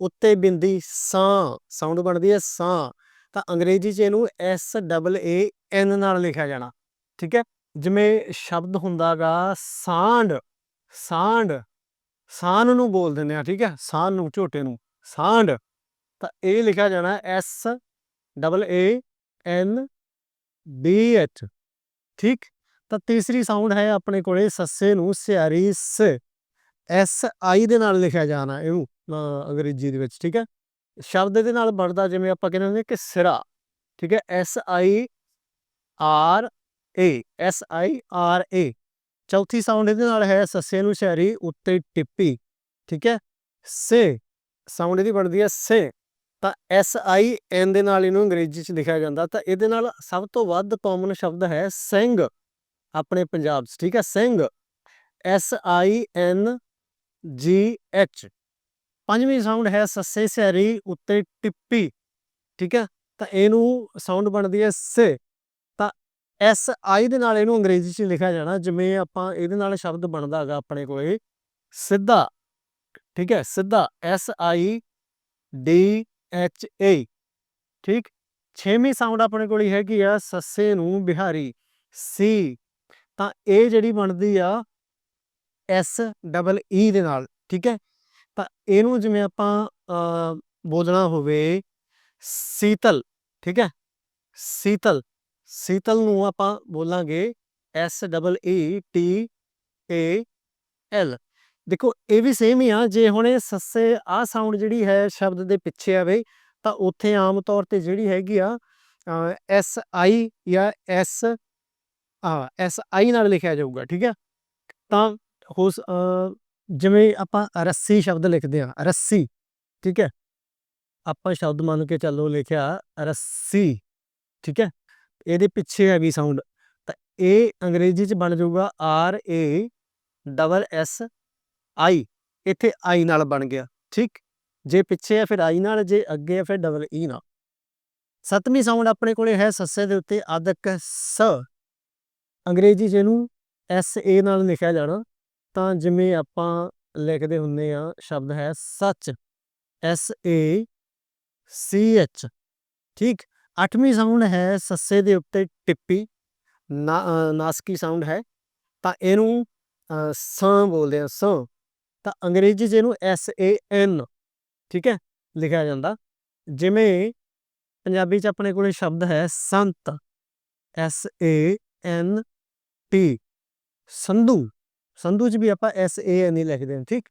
ਉੱਤੇ ਬਿੰਦੀ ਸਾਂ। ਸਾਊਂਡ ਬਣਦੀ ਹੈ ਸਾਂ। ਤਾਂ ਅੰਗਰੇਜ਼ੀ 'ਚ ਇਹਨੂੰ ਐਸ ਡਬਲ ਏ ਐਨ ਨਾਲ ਲਿਖਿਆ ਜਾਣਾ। ਠੀਕ ਹੈ? ਜਿਵੇਂ ਸ਼ਬਦ ਹੁੰਦਾਗਾ ਸਾਂਡ ਸਾਂਡ ਸਾਨ ਨੂੰ ਬੋਲ ਦਿੰਦੇ ਆ, ਠੀਕ ਹੈ? ਸਾਨ ਨੂੰ, ਝੋਟੇ ਨੂੰ। ਸਾਂਡ ਤਾਂ ਇਹ ਲਿਖਿਆ ਜਾਣਾ S double A N B H ਠੀਕ? ਤਾਂ ਤੀਸਰੀ ਸਾਊਂਡ ਹੈ ਆਪਣੇ ਕੋਲੇ, ਸੱਸੇ ਨੂੰ ਸਿਆਰੀ ਸ। ਐਸ ਆਈ ਦੇ ਨਾਲ ਲਿਖਿਆ ਜਾਣਾ ਇਹਨੂੰ ਅੰਗਰੇਜ਼ੀ ਦੇ ਵਿੱਚ, ਠੀਕ ਹੈ? ਸ਼ਬਦ ਦੇ ਨਾਲ ਬਣਦਾ ਜਿਵੇਂ ਆਪਾਂ ਕਹਿੰਦੇ ਹੁੰਦੇ ਕਿ ਸਿਰਾ, ਠੀਕ ਹੈ? S I R A, S I R A. ਚੌਥੀ ਸਾਊਂਡ ਇਹਦੇ ਨਾਲ ਹੈ ਸੱਸੇ ਨੂੰ ਸ਼ਹਿਰੀ, ਉੱਤੇ ਟਿੱਪੀ, ਠੀਕ ਹੈ? ਸੇ, ਸਾਊਂਡ ਇਹਦੀ ਬਣਦੀ ਹੈ ਸੇ। ਤਾਂ ਐਸ ਆਈ ਐਨ ਦੇ ਨਾਲ ਇਹਨੂੰ ਅੰਗਰੇਜ਼ੀ 'ਚ ਲਿਖਿਆ ਜਾਂਦਾ, ਤਾਂ ਇਹਦੇ ਨਾਲ ਸਭ ਤੋਂ ਵੱਧ ਕਾਮਨ ਸ਼ਬਦ ਹੈ ਸਿੰਘ, ਆਪਣੇ ਪੰਜਾਬ 'ਚ, ਠੀਕ ਹੈ? ਸਿੰਘ, ਐਸ ਆਈ ਐਨ ਜੀ ਐਚ। ਪੰਜਵੀਂ ਸਾਊਂਡ ਹੈ ਸੱਸੇ ਸਿਆਰੀ ਉੱਤੇ ਟਿੱਪੀ, ਠੀਕ ਹੈ? ਤਾਂ ਇਹਨੂੰ ਸਾਊਂਡ ਬਣਦੀ ਹੈ ਸੇ। ਤਾਂ ਐਸ ਆਈ ਦੇ ਨਾਲ ਇਹਨੂੰ ਅੰਗਰੇਜ਼ੀ 'ਚ ਲਿਖਿਆ ਜਾਣਾ, ਜਿਵੇਂ ਆਪਾਂ ਇਹਦੇ ਨਾਲ ਸ਼ਬਦ ਬਣਦਾ ਹੈਗਾ ਆਪਣੇ ਕੋਲੇ, ਸਿੱਧਾ, ਠੀਕ ਹੈ? ਸਿੱਧਾ, S I D H A. ਠੀਕ? ਛੇਵੀਂ ਸਾਊਂਡ ਆਪਣੇ ਕੋਲ ਹੈਗੀ ਆ ਸੱਸੇ ਨੂੰ ਬਿਹਾਰੀ, ਸੀ। ਤਾਂ ਇਹ ਜਿਹੜੀ ਬਣਦੀ ਆ ਐਸ ਡਬਲ ਈ ਦੇ ਨਾਲ, ਠੀਕ ਹੈ? ਤਾਂ ਇਹਨੂੰ ਜਿਵੇਂ ਆਪਾਂ ਬੋਲਣਾ ਹੋਵੇ ਸੀਤਲ, ਠੀਕ ਹੈ? ਸੀਤਲ ਸੀਤਲ ਨੂੰ ਆਪਾਂ ਬੋਲਾਂਗੇ S double E T A L ਦੇਖੋ, ਇਹ ਵੀ ਸੇਮ ਹੀ ਆ, ਜੇ ਹੁਣ ਇਹ ਸੱਸੇ ਆ ਸਾਊਂਡ ਜਿਹੜੀ ਹੈ ਸ਼ਬਦ ਦੇ ਪਿੱਛੇ ਆਵੇ ਤਾਂ ਉੱਥੇ ਆਮ ਤੌਰ ਤੇ ਜਿਹੜੀ ਹੈਗੀ ਆ ਐਸ ਆਈ ਜਾਂ ਐਸ ਆ ਐਸ ਆਈ ਨਾਲ ਲਿਖਿਆ ਜਾਊਗਾ, ਠੀਕ ਹੈ? ਤਾਂ ਹੋ ਜਿਵੇਂ ਆਪਾਂ ਰੱਸੀ ਸ਼ਬਦ ਲਿਖਦੇ ਆ ਰੱਸੀ, ਠੀਕ ਹੈ? ਆਪਾਂ ਸ਼ਬਦ ਮੰਨ ਕੇ ਚੱਲੋ ਲਿਖਿਆ ਰੱਸੀ, ਠੀਕ ਹੈ? ਇਹਦੇ ਪਿੱਛੇ ਹੈਗੀ ਸਾਊਂਡ ਤਾਂ ਇਹ ਅੰਗਰੇਜ਼ੀ ਚ ਬਣ ਜਾਊਗਾ R A double S I ਇੱਥੇ ਆਈ ਨਾਲ ਬਣ ਗਿਆ, ਠੀਕ? ਜੇ ਪਿੱਛੇ ਹੈ ਫਿਰ ਆਈ ਨਾਲ, ਜੇ ਅੱਗੇ ਹੈ ਫਿਰ ਡਬਲ ਈ e ਨਾਲ। ਸੱਤਵੀਂ ਸਾਊਂਡ ਆਪਣੇ ਕੋਲੇ ਹੈ ਸੱਸੇ ਦੇ ਉੱਤੇ ਅਦਕ ਸ ਅੰਗਰੇਜ਼ੀ ਚ ਇਹਨੂੰ ਐਸ ਏ ਨਾਲ ਲਿਖਿਆ ਜਾਣਾ। ਤਾਂ ਜਿਵੇਂ ਆਪਾਂ ਲਿਖਦੇ ਹੁੰਦੇ ਆ ਸ਼ਬਦ ਹੈ ਸੱਚ ਐਸ ਏ ਸੀ ਐਚ ਠੀਕ? ਅੱਠਵੀਂ ਸਾਊਂਡ ਹੈ ਸੱਸੇ ਦੇ ਉੱਤੇ ਟਿੱਪੀ ਨਾ- ਅ, ਨਾਸਕੀ ਸਾਊਂਡ ਹੈ ਤਾਂ ਇਹਨੂੰ ਅ, ਸਾਂ ਬੋਲਦੇ ਆ ਸਾਂ। ਤਾਂ ਅੰਗਰੇਜ਼ੀ 'ਚ ਇਹਨੂੰ ਐਸ ਏ ਐਨ ਠੀਕ ਹੈ ਲਿਖਿਆ ਜਾਂਦਾ। ਜਿਵੇਂ ਪੰਜਾਬੀ 'ਚ ਆਪਣੇ ਕੋਲੇ ਸ਼ਬਦ ਹੈ ਸੰਤ ਐਸ ਏ ਐਨ ਟੀ ਸੰਧੂ। ਸੰਧੂ 'ਚ ਵੀ ਆਪਾਂ ਐਸ ਏ ਐਨ ਹੀ ਲਿਖਦੇ ਹਾਂ ਠੀਕ?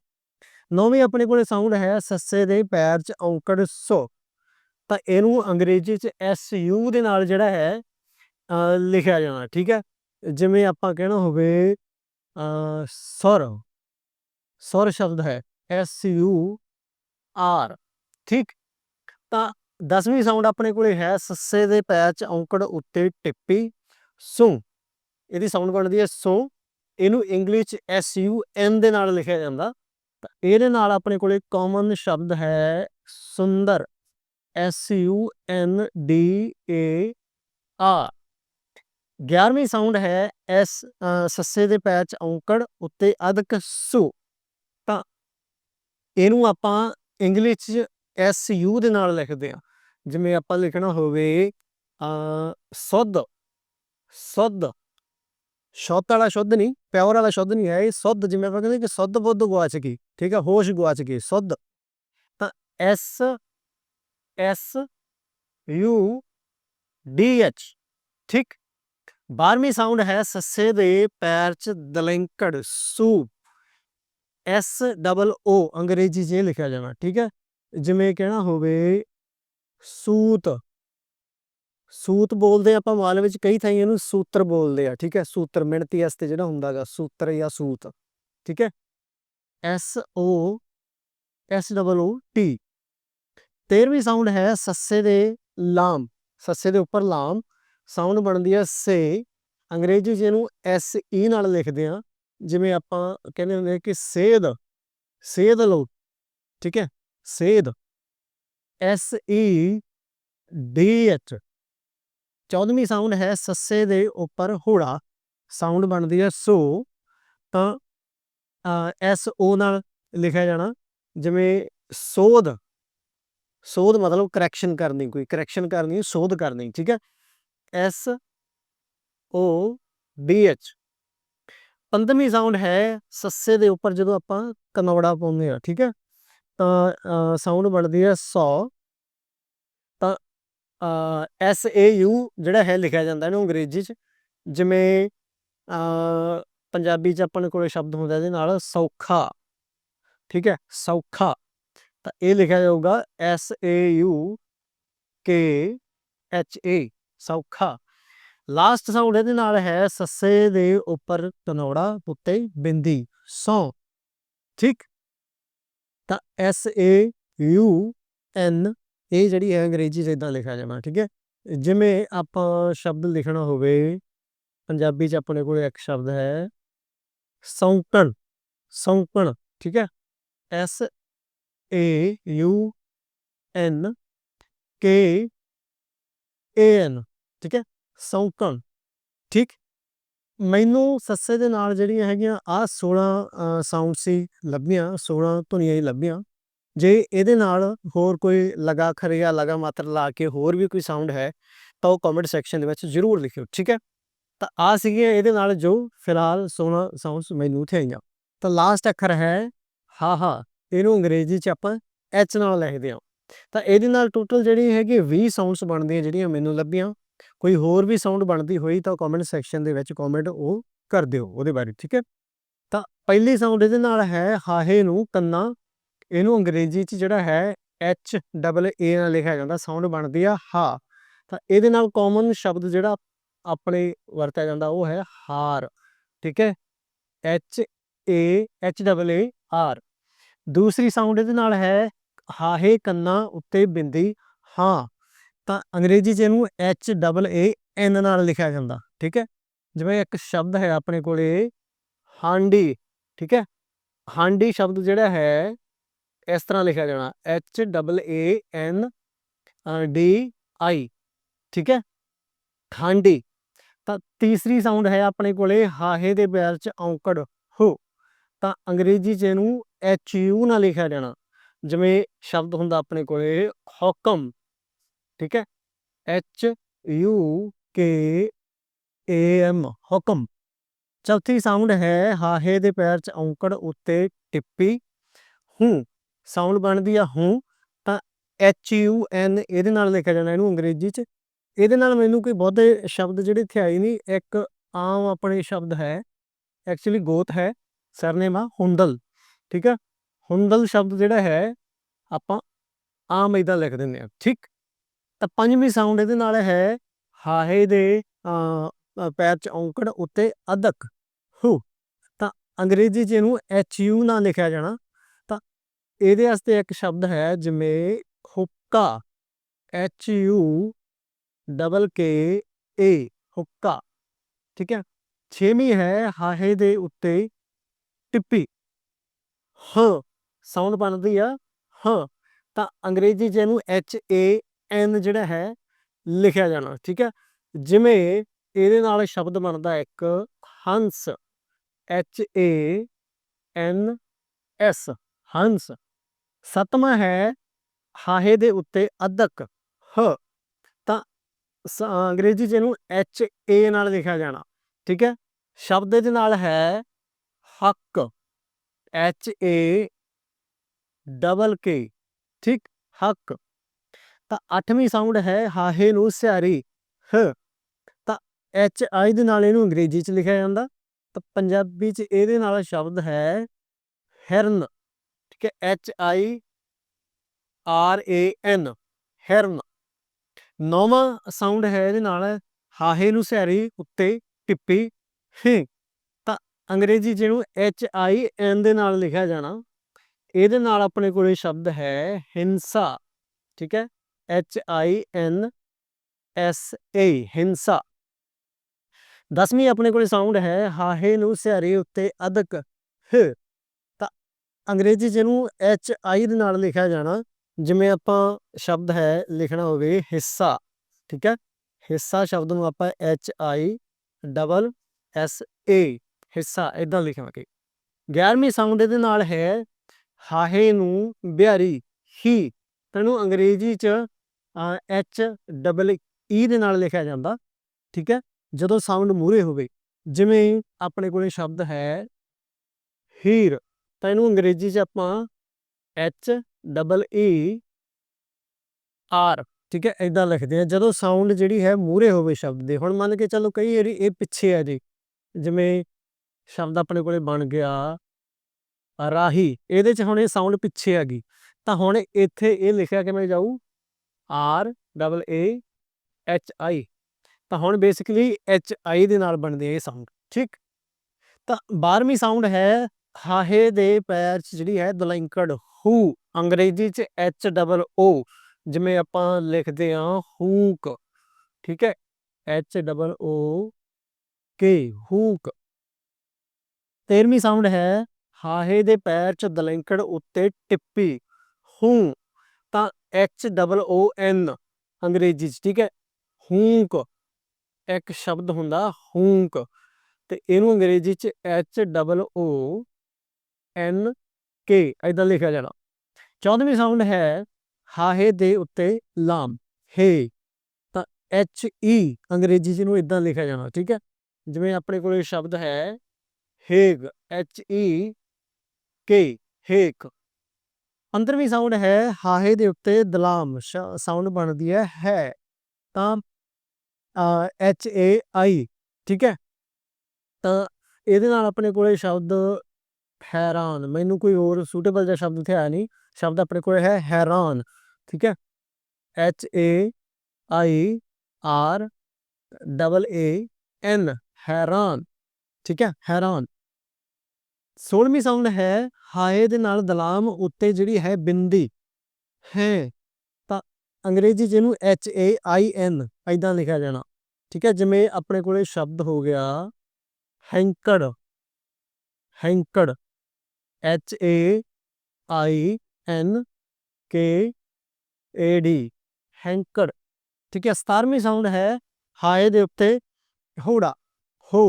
ਨੌਵੀਂ ਆਪਣੇ ਕੋਲੇ ਸਾਊਂਡ ਹੈ ਸੱਸੇ ਦੇ ਪੈਰ 'ਚ ਔਂਕੜ ਸੋ। ਤਾਂ ਇਹਨੂੰ ਅੰਗਰੇਜ਼ੀ 'ਚ ਐਸ ਯੂ ਦੇ ਨਾਲ ਜਿਹੜਾ ਹੈ ਲਿਖਿਆ ਜਾਣਾ ਠੀਕ ਹੈ? ਜਿਵੇਂ ਆਪਾਂ ਕਹਿਣਾ ਹੋਵੇ ਅ, ਸੁਰ। ਸੁਰ ਸ਼ਬਦ ਹੈ ਐਸ ਯੂ ਆਰ ਠੀਕ? ਤਾਂ 10ਵੀਂ ਸਾਊਂਡ ਆਪਣੇ ਕੋਲੇ ਹੈ ਸੱਸੇ ਦੇ ਪੈਰ 'ਚ ਔਂਕੜ ਉੱਤੇ ਟਿੱਪੀ ਸੁ। ਇਹਦੀ ਸਾਊਂਡ ਬਣਦੀ ਹੈ ਸੁ। ਇਹਨੂੰ ਇੰਗਲਿਸ਼ ਐਸ ਯੂ ਐਨ ਦੇ ਨਾਲ ਲਿਖਿਆ ਜਾਂਦਾ। ਤਾਂ ਇਹਦੇ ਨਾਲ ਆਪਣੇ ਕੋਲੇ ਕਾਮਨ ਸ਼ਬਦ ਹੈ ਸੁੰਦਰ। S U N D A ਆ 11ਵੀਂ ਸਾਊਂਡ ਹੈ ਐਸ ਸੱਸੇ ਦੇ ਪੈਰ 'ਚ ਔਂਕੜ, ਉੱਤੇ ਅਦਕ ਸੁ। ਤਾਂ ਇਹਨੂੰ ਆਪਾਂ ਇੰਗਲਿਸ਼ 'ਚ ਐਸ ਯੂ ਦੇ ਨਾਲ ਲਿਖਦੇ ਆ ਜਿਵੇਂ ਆਪਾਂ ਲਿਖਣਾ ਹੋਵੇ ਅ ਸੁੱਧ ਸੁੱਧ। ਸ਼ੁੱਧ ਵਾਲਾ ਸ਼ੁੱਧ ਨਹੀਂ ਪਿਓਰ ਵਾਲਾ ਸ਼ੁੱਧ ਨਹੀਂ ਹੈ ਇਹ ਸੁੱਧ ਜਿਵੇਂ ਆਪਾਂ ਕਹਿੰਦੇ ਕਿ ਸੁੱਧ ਬੁੱਧ ਗਵਾਚ ਗਈ ਠੀਕ ਹੈ ਹੋਸ਼ ਗਵਾਚ ਗਈ ਸੁੱਧ ਤਾਂ S S U D H ਠੀਕ 12ਵੀਂ ਸਾਊਂਡ ਹੈ ਸੱਸੇ ਦੇ ਪੈਰ 'ਚ ਦਲੈਂਕੜ ਸੂਪ ਐਸ ਡਬਲ ਓ ਅੰਗਰੇਜ਼ੀ 'ਚ ਇਹ ਲਿਖਿਆ ਜਾਣਾ ਠੀਕ ਹੈ ਜਿਵੇਂ ਕਹਿਣਾ ਹੋਵੇ ਸੂਤ ਸੂਤ ਬੋਲਦੇ ਆਪਾਂ ਮਾਲ ਵਿੱਚ, ਕਈ ਥਾਈਂ ਇਹਨੂੰ ਸੂਤਰ ਬੋਲਦੇ ਆ, ਠੀਕ ਹੈ? ਸੂਤਰ ਮਿਣਤੀ ਵਾਸਤੇ ਜਿਹੜਾ ਹੁੰਦਾਗਾ, ਸੂਤਰ ਜਾਂ ਸੂਤ, ਠੀਕ ਹੈ? S O S double O T 13ਵੀਂ sound ਹੈ ਸੱਸੇ ਦੇ ਲਾਮ, ਸੱਸੇ ਦੇ ਉੱਪਰ ਲਾਮ ਸਾਊਂਡ ਬਣਦੀ ਹੈ ਸੇ। ਅੰਗਰੇਜ਼ੀ 'ਚ ਇਹਨੂੰ ਐਸ ਈ ਨਾਲ ਲਿਖਦੇ ਆ ਜਿਵੇਂ ਆਪਾਂ ਕਹਿੰਦੇ ਹੁੰਦੇ ਆ ਕਿ ਸੇਧ ਸੇਧ ਲੋ ਠੀਕ ਹੈ? ਸੇਧ। ਐਸ ਈ ਡੀ ਐਚ 14ਵੀਂ ਸਾਊਂਡ ਹੈ ਸੱਸੇ ਦੇ ਉੱਪਰ ਹੋੜਾ। ਸਾਊਂਡ ਬਣਦੀ ਹੈ ਸੋ। ਤਾਂ ਐਸ, ਓ ਨਾਲ ਲਿਖਿਆ ਜਾਣਾ। ਜਿਵੇਂ ਸੋਧ। ਸੋਧ ਮਤਲਬ ਕਰੈਕਸ਼ਨ ਕਰਨੀ ਕੋਈ। ਕਰੈਕਸ਼ਨ ਕਰਨੀ, ਸੋਧ ਕਰਨੀ, ਠੀਕ ਹੈ? S, O D H. 15ਵੀਂ sound ਹੈ ਸੱਸੇ ਦੇ ਉੱਪਰ ਜਦੋਂ ਆਪਾਂ ਕਨੌੜਾ ਪਾਉਂਦੇ ਆ ਠੀਕ ਹੈ? ਤਾਂ ਸਾਊਂਡ ਬਣਦੀ ਹੈ ਸੌ। ਐਸ ਏ ਯੂ ਜਿਹੜਾ ਹੈ ਲਿਖਿਆ ਜਾਂਦਾ ਇਹਨੂੰ ਅੰਗਰੇਜ਼ੀ 'ਚ, ਜਿਵੇਂ ਪੰਜਾਬੀ 'ਚ ਆਪਣੇ ਕੋਲੇ ਸ਼ਬਦ ਹੁੰਦਾ ਇਹਦੇ ਨਾਲ ਸੌਖਾ, ਠੀਕ ਹੈ, ਸੌਖਾ। ਤਾਂ ਇਹ ਲਿਖਿਆ ਜਾਊਗਾ S A U K H A ਸੌਖਾ। ਲਾਸਟ ਸਾਊਂਡ ਇਹਦੇ ਨਾਲ ਹੈ ਸੱਸੇ ਦੇ ਉੱਪਰ ਕਨੌੜਾ ਉੱਤੇ ਬਿੰਦੀ, ਸੌ, ਠੀਕ? ਤਾਂ ਐਸ ਏ ਯੂ ਐਨ ਇਹ ਜਿਹੜੀ ਹੈ ਅੰਗਰੇਜ਼ੀ 'ਚ ਇਦਾਂ ਲਿਖਿਆ ਜਾਣਾ, ਠੀਕ ਹੈ? ਜਿਵੇਂ ਆਪਾਂ ਸ਼ਬਦ ਲਿਖਣਾ ਹੋਵੇ, ਪੰਜਾਬੀ 'ਚ ਆਪਣੇ ਕੋਲ ਇੱਕ ਸ਼ਬਦ ਹੈ, ਸੌਂਕਣ ਸੌਂਕਣ, ਠੀਕ ਹੈ? ਐਸ ਏ ਯੂ ਐਨ ਕੇ ਏ ਐਨ ਠੀਕ ਹੈ? ਸੌਂਕਣ, ਠੀਕ? ਮੈਨੂੰ ਸੱਸੇ ਦੇ ਨਾਲ ਜਿਹੜੀਆਂ ਹੈਗੀਆਂ ਆ 16 ਸਾਊਂਡ ਸੀ, ਲੱਭੀਆਂ 16 ਧੁਨੀਆਂ ਹੀ ਲੱਭੀਆਂ। ਜੇ ਇਹਦੇ ਨਾਲ ਹੋਰ ਕੋਈ ਲਗਾ ਖਰ ਜਾਂ ਲਗਾ ਮਾਤਰ ਲਾ ਕੇ ਹੋਰ ਵੀ ਕੋਈ ਸਾਊਂਡ ਹੈ, ਤਾਂ ਉਹ ਕਮੈਂਟ ਸੈਕਸ਼ਨ ਦੇ ਵਿੱਚ ਜ਼ਰੂਰ ਲਿਖਿਓ, ਠੀਕ ਹੈ? ਤਾਂ ਆ ਸੀਗੀਆਂ ਇਹਦੇ ਨਾਲ ਜੋ ਫਿਲਹਾਲ 16 ਸਾਊਂਡਸ ਮੈਨੂੰ ਇੱਥੇ ਆਈਆਂ ਤਾਂ ਲਾਸਟ ਅੱਖਰ ਹੈ, ਹਾ ਹਾ, ਇਹਨੂੰ ਅੰਗਰੇਜ਼ੀ ਚ ਆਪਾਂ ਐਚ ਨਾਲ ਲਿਖਦੇ ਹਾਂ। ਤਾਂ ਇਹਦੇ ਨਾਲ ਟੋਟਲ ਜਿਹੜੀ ਹੈਗੀ 20 ਸਾਊਂਡਸ ਬਣਦੀਆਂ ਜਿਹੜੀਆਂ ਮੈਨੂੰ ਲੱਭੀਆਂ। ਕੋਈ ਹੋਰ ਵੀ ਸਾਊਂਡ ਬਣਦੀ ਹੋਈ ਤਾਂ ਕਮੈਂਟ ਸੈਕਸ਼ਨ ਦੇ ਵਿੱਚ ਕਮੈਂਟ ਉਹ ਕਰ ਦਿਓ ਉਹਦੇ ਬਾਰੇ, ਠੀਕ ਹੈ? ਤਾਂ ਪਹਿਲੀ ਸਾਊਂਡ ਇਹਦੇ ਨਾਲ ਹੈ, ਹਾਹੇ ਨੂੰ ਕੰਨਾ ਇਹਨੂੰ ਅੰਗਰੇਜ਼ੀ 'ਚ ਜਿਹੜਾ ਹੈ ਐਚ ਡਬਲ ਏ ਨਾਲ ਲਿਖਿਆ ਜਾਂਦਾ ਸਾਊਂਡ ਬਣਦੀ ਆ, ਹਾ। ਤਾਂ ਇਹਦੇ ਨਾਲ ਕਾਮਨ ਸ਼ਬਦ ਜਿਹੜਾ ਆਪਣੇ ਵਰਤਿਆ ਜਾਂਦਾ, ਉਹ ਹੈ ਹਾਰ। ਠੀਕ ਹੈ? H A H double A R ਦੂਸਰੀ ਸਾਊਂਡ ਇਹਦੇ ਨਾਲ ਹੈ, ਹਾਹੇ ਕੰਨਾ ਉੱਤੇ ਬਿੰਦੀ, ਹਾਂ। ਤਾਂ ਅੰਗਰੇਜ਼ੀ 'ਚ ਇਹਨੂੰ ਐਚ ਡਬਲ ਏ ਐਨ ਨਾਲ ਲਿਖਿਆ ਜਾਂਦਾ, ਠੀਕ ਹੈ? ਜਿਵੇਂ ਇੱਕ ਸ਼ਬਦ ਹੈ ਆਪਣੇ ਕੋਲੇ, ਹਾਂਡੀ, ਠੀਕ ਹੈ? ਹਾਂਡੀ ਸ਼ਬਦ ਜਿਹੜਾ ਹੈ ਇਸ ਤਰ੍ਹਾਂ ਲਿਖਿਆ ਜਾਣਾ H double A N D I ਠੀਕ ਹੈ? ਹਾਂਡੀ ਤਾਂ ਤੀਸਰੀ ਸਾਊਂਡ ਹੈ ਆਪਣੇ ਕੋਲੇ, ਹਾਹੇ ਦੇ ਪੈਰ 'ਚ ਔਂਕੜ, ਹੋ। ਤਾਂ ਅੰਗਰੇਜ਼ੀ 'ਚ ਇਹਨੂੰ ਐਚ ਯੂ ਨਾਲ ਲਿਖਿਆ ਜਾਣਾ, ਜਿਵੇਂ ਸ਼ਬਦ ਹੁੰਦਾ ਆਪਣੇ ਕੋਲੇ, ਹੁਕਮ, ਠੀਕ ਹੈ? H U K A M ਹੁਕਮ। ਚੌਥੀ ਸਾਊਂਡ ਹੈ, ਹਾਹੇ ਦੇ ਪੈਰ 'ਚ ਔਂਕੜ ਉੱਤੇ ਟਿੱਪੀ, ਹੂੰ। ਸਾਊਂਡ ਬਣਦੀ ਆ ਹੂੰ, ਤਾਂ ਐਚ ਯੂ ਐਨ ਇਹਦੇ ਨਾਲ ਲਿਖਿਆ ਜਾਣਾ ਇਹਨੂੰ ਅੰਗਰੇਜ਼ੀ 'ਚ। ਇਹਦੇ ਨਾਲ ਮੈਨੂੰ ਕੋਈ ਬਹੁਤੇ ਸ਼ਬਦ ਜਿਹੜੇ ਇੱਥੇ ਆਏ ਨਹੀਂ, ਇੱਕ ਆਮ ਆਪਣੇ ਸ਼ਬਦ ਹੈ ਐਕਚੁਅਲੀ ਗੋਤ ਹੈ ਸਰਨੇਮ ਆ ਹੁੰਦਲ, ਠੀਕ ਆ? ਹੁੰਦਲ ਸ਼ਬਦ ਜਿਹੜਾ ਹੈ, ਆਪਾਂ ਆਮ ਇਦਾਂ ਲਿਖ ਦਿੰਦੇ ਆ, ਠੀਕ? ਤਾਂ ਪੰਜਵੀਂ ਸਾਊਂਡ ਇਹਦੇ ਨਾਲ ਹੈ, ਹਾਹੇ ਦੇ ਪੈਰ 'ਚ ਔਂਕੜ ਉੱਤੇ ਅਦਕ ਹੂ। ਤਾਂ ਅੰਗਰੇਜ਼ੀ 'ਚ ਇਹਨੂੰ ਐਚ ਯੂ ਨਾਲ ਲਿਖਿਆ ਜਾਣਾ ਇਹਦੇ ਵਾਸਤੇ ਇੱਕ ਸ਼ਬਦ ਹੈ ਜਿਵੇਂ ਹੁੱਕਾ H U double K A ਹੁੱਕਾ। ਠੀਕ ਹੈ? ਛੇਵੀਂ ਹੈ ਹਾਹੇ ਦੇ ਉੱਤੇ ਟਿੱਪੀ। ਹ, ਸਾਊਂਡ ਬਣਦੀ ਆ। ਹ, ਤਾਂ ਅੰਗਰੇਜ਼ੀ 'ਚ ਇਹਨੂੰ ਐਚ ਏ ਐਨ ਜਿਹੜਾ ਹੈ ਲਿਖਿਆ ਜਾਣਾ। ਠੀਕ ਹੈ? ਜਿਵੇਂ ਇਹਦੇ ਨਾਲ ਸ਼ਬਦ ਬਣਦਾ ਇੱਕ ਹੰਸ। ਐਚ ਏ ਐਨ ਐਸ ਹੰਸ। ਸੱਤਵਾਂ ਹੈ ਹਾਹੇ ਦੇ ਉੱਤੇ ਅਦਕ, ਹ। ਤਾਂ ਸ- ਅੰਗਰੇਜ਼ੀ 'ਚ ਇਹਨੂੰ ਐਚ ਏ ਨਾਲ ਲਿਖਿਆ ਜਾਣਾ, ਠੀਕ ਹੈ? ਸ਼ਬਦ ਦੇ ਨਾਲ ਹੈ ਹੱਕ ਐਚ ਏ ਡਬਲ ਕੇ ਠੀਕ? ਹੱਕ। ਤਾਂ ਅੱਠਵੀਂ ਸਾਊਂਡ ਹੈ ਹਾਹੇ ਨੂੰ ਸਿਆਰੀ ਹ। ਤਾਂ ਐਚ ਆਈ ਦੇ ਨਾਲ ਇਹਨੂੰ ਅੰਗਰੇਜ਼ੀ 'ਚ ਲਿਖਿਆ ਜਾਂਦਾ, ਤਾਂ ਪੰਜਾਬੀ 'ਚ ਇਹਦੇ ਨਾਲ ਸ਼ਬਦ ਹੈ ਹਿਰਨ। ਠੀਕ H I R A N, heroin. ਨੌਵਾਂ ਸਾਊਂਡ ਹੈ ਇਹਦੇ ਨਾਲ, ਹਾਹੇ ਨੂੰ ਸਹਿਰੀ ਉੱਤੇ ਟਿੱਪੀ, ਹ। ਤਾਂ ਅੰਗਰੇਜ਼ੀ ਜਿਹਨੂੰ ਇਹਨੂੰ ਐਚ ਆਈ ਐਨ ਦੇ ਨਾਲ ਲਿਖਿਆ ਜਾਣਾ, ਇਹਦੇ ਨਾਲ ਆਪਣੇ ਕੋਲੇ ਸ਼ਬਦ ਹੈ ਹਿੰਸਾ, ਠੀਕ ਹੈ? H I N S A, ਹਿੰਸਾ। ਦਸਵੀਂ ਆਪਣੇ ਕੋਲੇ ਸਾਊਂਡ ਹੈ, ਹਾਹੇ ਨੂੰ ਸਿਆਰੀ ਉੱਤੇ ਅਦਕ, ਹ। ਅੰਗਰੇਜ਼ੀ ਜਿਹਨੂੰ ਇਹਨੂੰ ਐਚ ਆਈ ਦੇ ਨਾਲ ਲਿਖਿਆ ਜਾਣਾ, ਜਿਵੇਂ ਆਪਾਂ ਸ਼ਬਦ ਹੈ ਲਿਖਣਾ ਹੋਵੇ ਹਿੱਸਾ, ਠੀਕ ਹੈ? ਹਿੱਸਾ ਸ਼ਬਦ ਨੂੰ ਆਪਾਂ H I double S A ਹਿੱਸਾ ਇਦਾਂ ਲਿਖਾਂਗੇ। 11ਵੀਂ ਸਾਊਂਡ ਇਹਦੇ ਨਾਲ ਹੈ, ਹਾਹੇ ਨੂੰ ਬਿਹਾਰੀ, ਹੀ। ਤੈਨੂੰ ਅੰਗਰੇਜ਼ੀ ਚ ਐਚ ਡਬਲ ਈ ਦੇ ਨਾਲ ਲਿਖਿਆ ਜਾਂਦਾ, ਠੀਕ ਹੈ? ਜਦੋਂ ਸਾਊਂਡ ਮੂਰੇ ਹੋਵੇ, ਜਿਵੇਂ ਆਪਣੇ ਕੋਲੇ ਸ਼ਬਦ ਹੈ, ਹੀਰ। ਤਾਂ ਇਹਨੂੰ ਅੰਗਰੇਜ਼ੀ ਚ ਆਪਾਂ ਐਚ ਡਬਲ ਈ ਆਰ ਠੀਕ ਹੈ ਇਦਾਂ ਲਿਖਦੇ ਆ ਜਦੋਂ ਸਾਊਂਡ ਜਿਹੜੀ ਹੈ ਮੂਰੇ ਹੋਵੇ ਸ਼ਬਦ ਦੇ, ਹੁਣ ਮੰਨ ਕੇ ਚੱਲੋ ਕਈ ਵਾਰੀ ਇਹ ਪਿੱਛੇ ਆ ਜੀ, ਜਿਵੇਂ ਸ਼ਬਦ ਆਪਣੇ ਕੋਲੇ ਬਣ ਗਿਆ, ਰਾਹੀ, ਇਹਦੇ ਚ ਹੁਣ ਇਹ ਸਾਊਂਡ ਪਿੱਛੇ ਆ ਗਈ। ਤਾਂ ਹੁਣ ਇੱਥੇ ਇਹ ਲਿਖਿਆ ਕਿਵੇਂ ਜਾਊ? R double A H I ਤਾਂ ਹੁਣ ਬੇਸਿਕਲੀ ਐਚ ਆਈ ਦੇ ਨਾਲ ਬਣਦੇ ਆ ਇਹ ਸਾਊਂਡ ਠੀਕ? ਤਾਂ 12ਵੀਂ ਸਾਊਂਡ ਹੈ ਹਾਹੇ ਦੇ ਪੈਰ 'ਚ ਜਿਹੜੀ ਹੈ ਦਲੰਕੜ, ਹੂ, ਅੰਗਰੇਜ਼ੀ 'ਚ ਐਚ ਡਬਲ ਓ ਜਿਵੇਂ ਆਪਾਂ ਲਿਖਦੇ ਆ ਹੂਕ, ਠੀਕ ਹੈ? ਐਚ ਡਬਲ ਓ ਕੇ ਹੂਕ। 13ਵੀਂ ਸਾਊਂਡ ਹੈ, ਹਾਹੇ ਦੇ ਪੈਰ 'ਚ ਦਲੰਕੜ ਉੱਤੇ ਟਿੱਪੀ, ਹੂੰ, ਤਾਂ ਐਚ ਡਬਲ ਓ ਐਨ ਅੰਗਰੇਜ਼ੀ 'ਚ, ਠੀਕ ਹੈ? ਹੂਕ, ਇੱਕ ਸ਼ਬਦ ਹੁੰਦਾ ਹੂਕ, ਤੇ ਇਹਨੂੰ ਅੰਗਰੇਜ਼ੀ 'ਚ ਐਚ ਡਬਲ ਓ ਐਨ ਕੇ ਇਦਾਂ ਲਿਖਿਆ ਜਾਣਾ। 14ਵੀਂ ਸਾਊਂਡ ਹੈ, ਹਾਹੇ ਦੇ ਉੱਤੇ ਲਾਮ, ਹੇ। ਤਾਂ ਐਚ ਈ, ਅੰਗਰੇਜ਼ੀ 'ਚ ਇਹਨੂੰ ਇਦਾਂ ਲਿਖਿਆ ਜਾਣਾ, ਠੀਕ ਹੈ? ਜਿਵੇਂ ਆਪਣੇ ਕੋਲੇ ਸ਼ਬਦ ਹੈ, ਹੇਗ, ਐਚ ਈ ਕੇ, ਹੇਕ। 15ਵੀਂ ਸਾਊਂਡ ਹੈ, ਹਾਹੇ ਦੇ ਉੱਤੇ ਦਲਾਮ ਸਾਊਂਡ ਬਣਦੀ ਹੈ ਹੈ। ਤਾਂ ਐਚ ਏ ਆਈ, ਠੀਕ ਹੈ? ਤਾਂ ਇਹਦੇ ਨਾਲ ਆਪਣੇ ਕੋਲੇ ਸ਼ਬਦ ਹੈਰਾਨ। ਮੈਨੂੰ ਕੋਈ ਹੋਰ ਸੂਟੇਬਲ ਜਿਹਾ ਸ਼ਬਦ ਇੱਥੇ ਆਇਆ ਨਹੀਂ। ਸ਼ਬਦ ਆਪਣੇ ਕੋਲ ਹੈ ਹੈਰਾਨ। ਠੀਕ ਹੈ? H A I R double A N ਹੈਰਾਨ। ਠੀਕ ਹੈ? ਹੈਰਾਨ। 16ਵੀਂ ਸਾਊਂਡ ਹੈ ਹਾਏ ਦੇ ਨਾਲ ਦਲਾਮ ਉੱਤੇ ਜਿਹੜੀ ਹੈ ਬਿੰਦੀ। ਹੈ। ਤਾਂ ਅੰਗਰੇਜ਼ੀ ਜਿਹਨੂੰ ਇਹਨੂੰ ਐਚ ਏ ਆਈ ਐਨ ਇਦਾਂ ਲਿਖਿਆ ਜਾਣਾ। ਠੀਕ ਹੈ? ਜਿਵੇਂ ਆਪਣੇ ਕੋਲੇ ਸ਼ਬਦ ਹੋ ਗਿਆ ਹੈਂਕੜ। ਹੈਂਕੜ। H A I N K A D ਹੈਂਕੜ ਠੀਕ ਹੈ 17ਵੀਂ ਸਾਊਂਡ ਹੈ ਹਾਏ ਦੇ ਉੱਤੇ ਹੋੜਾ ਹੋ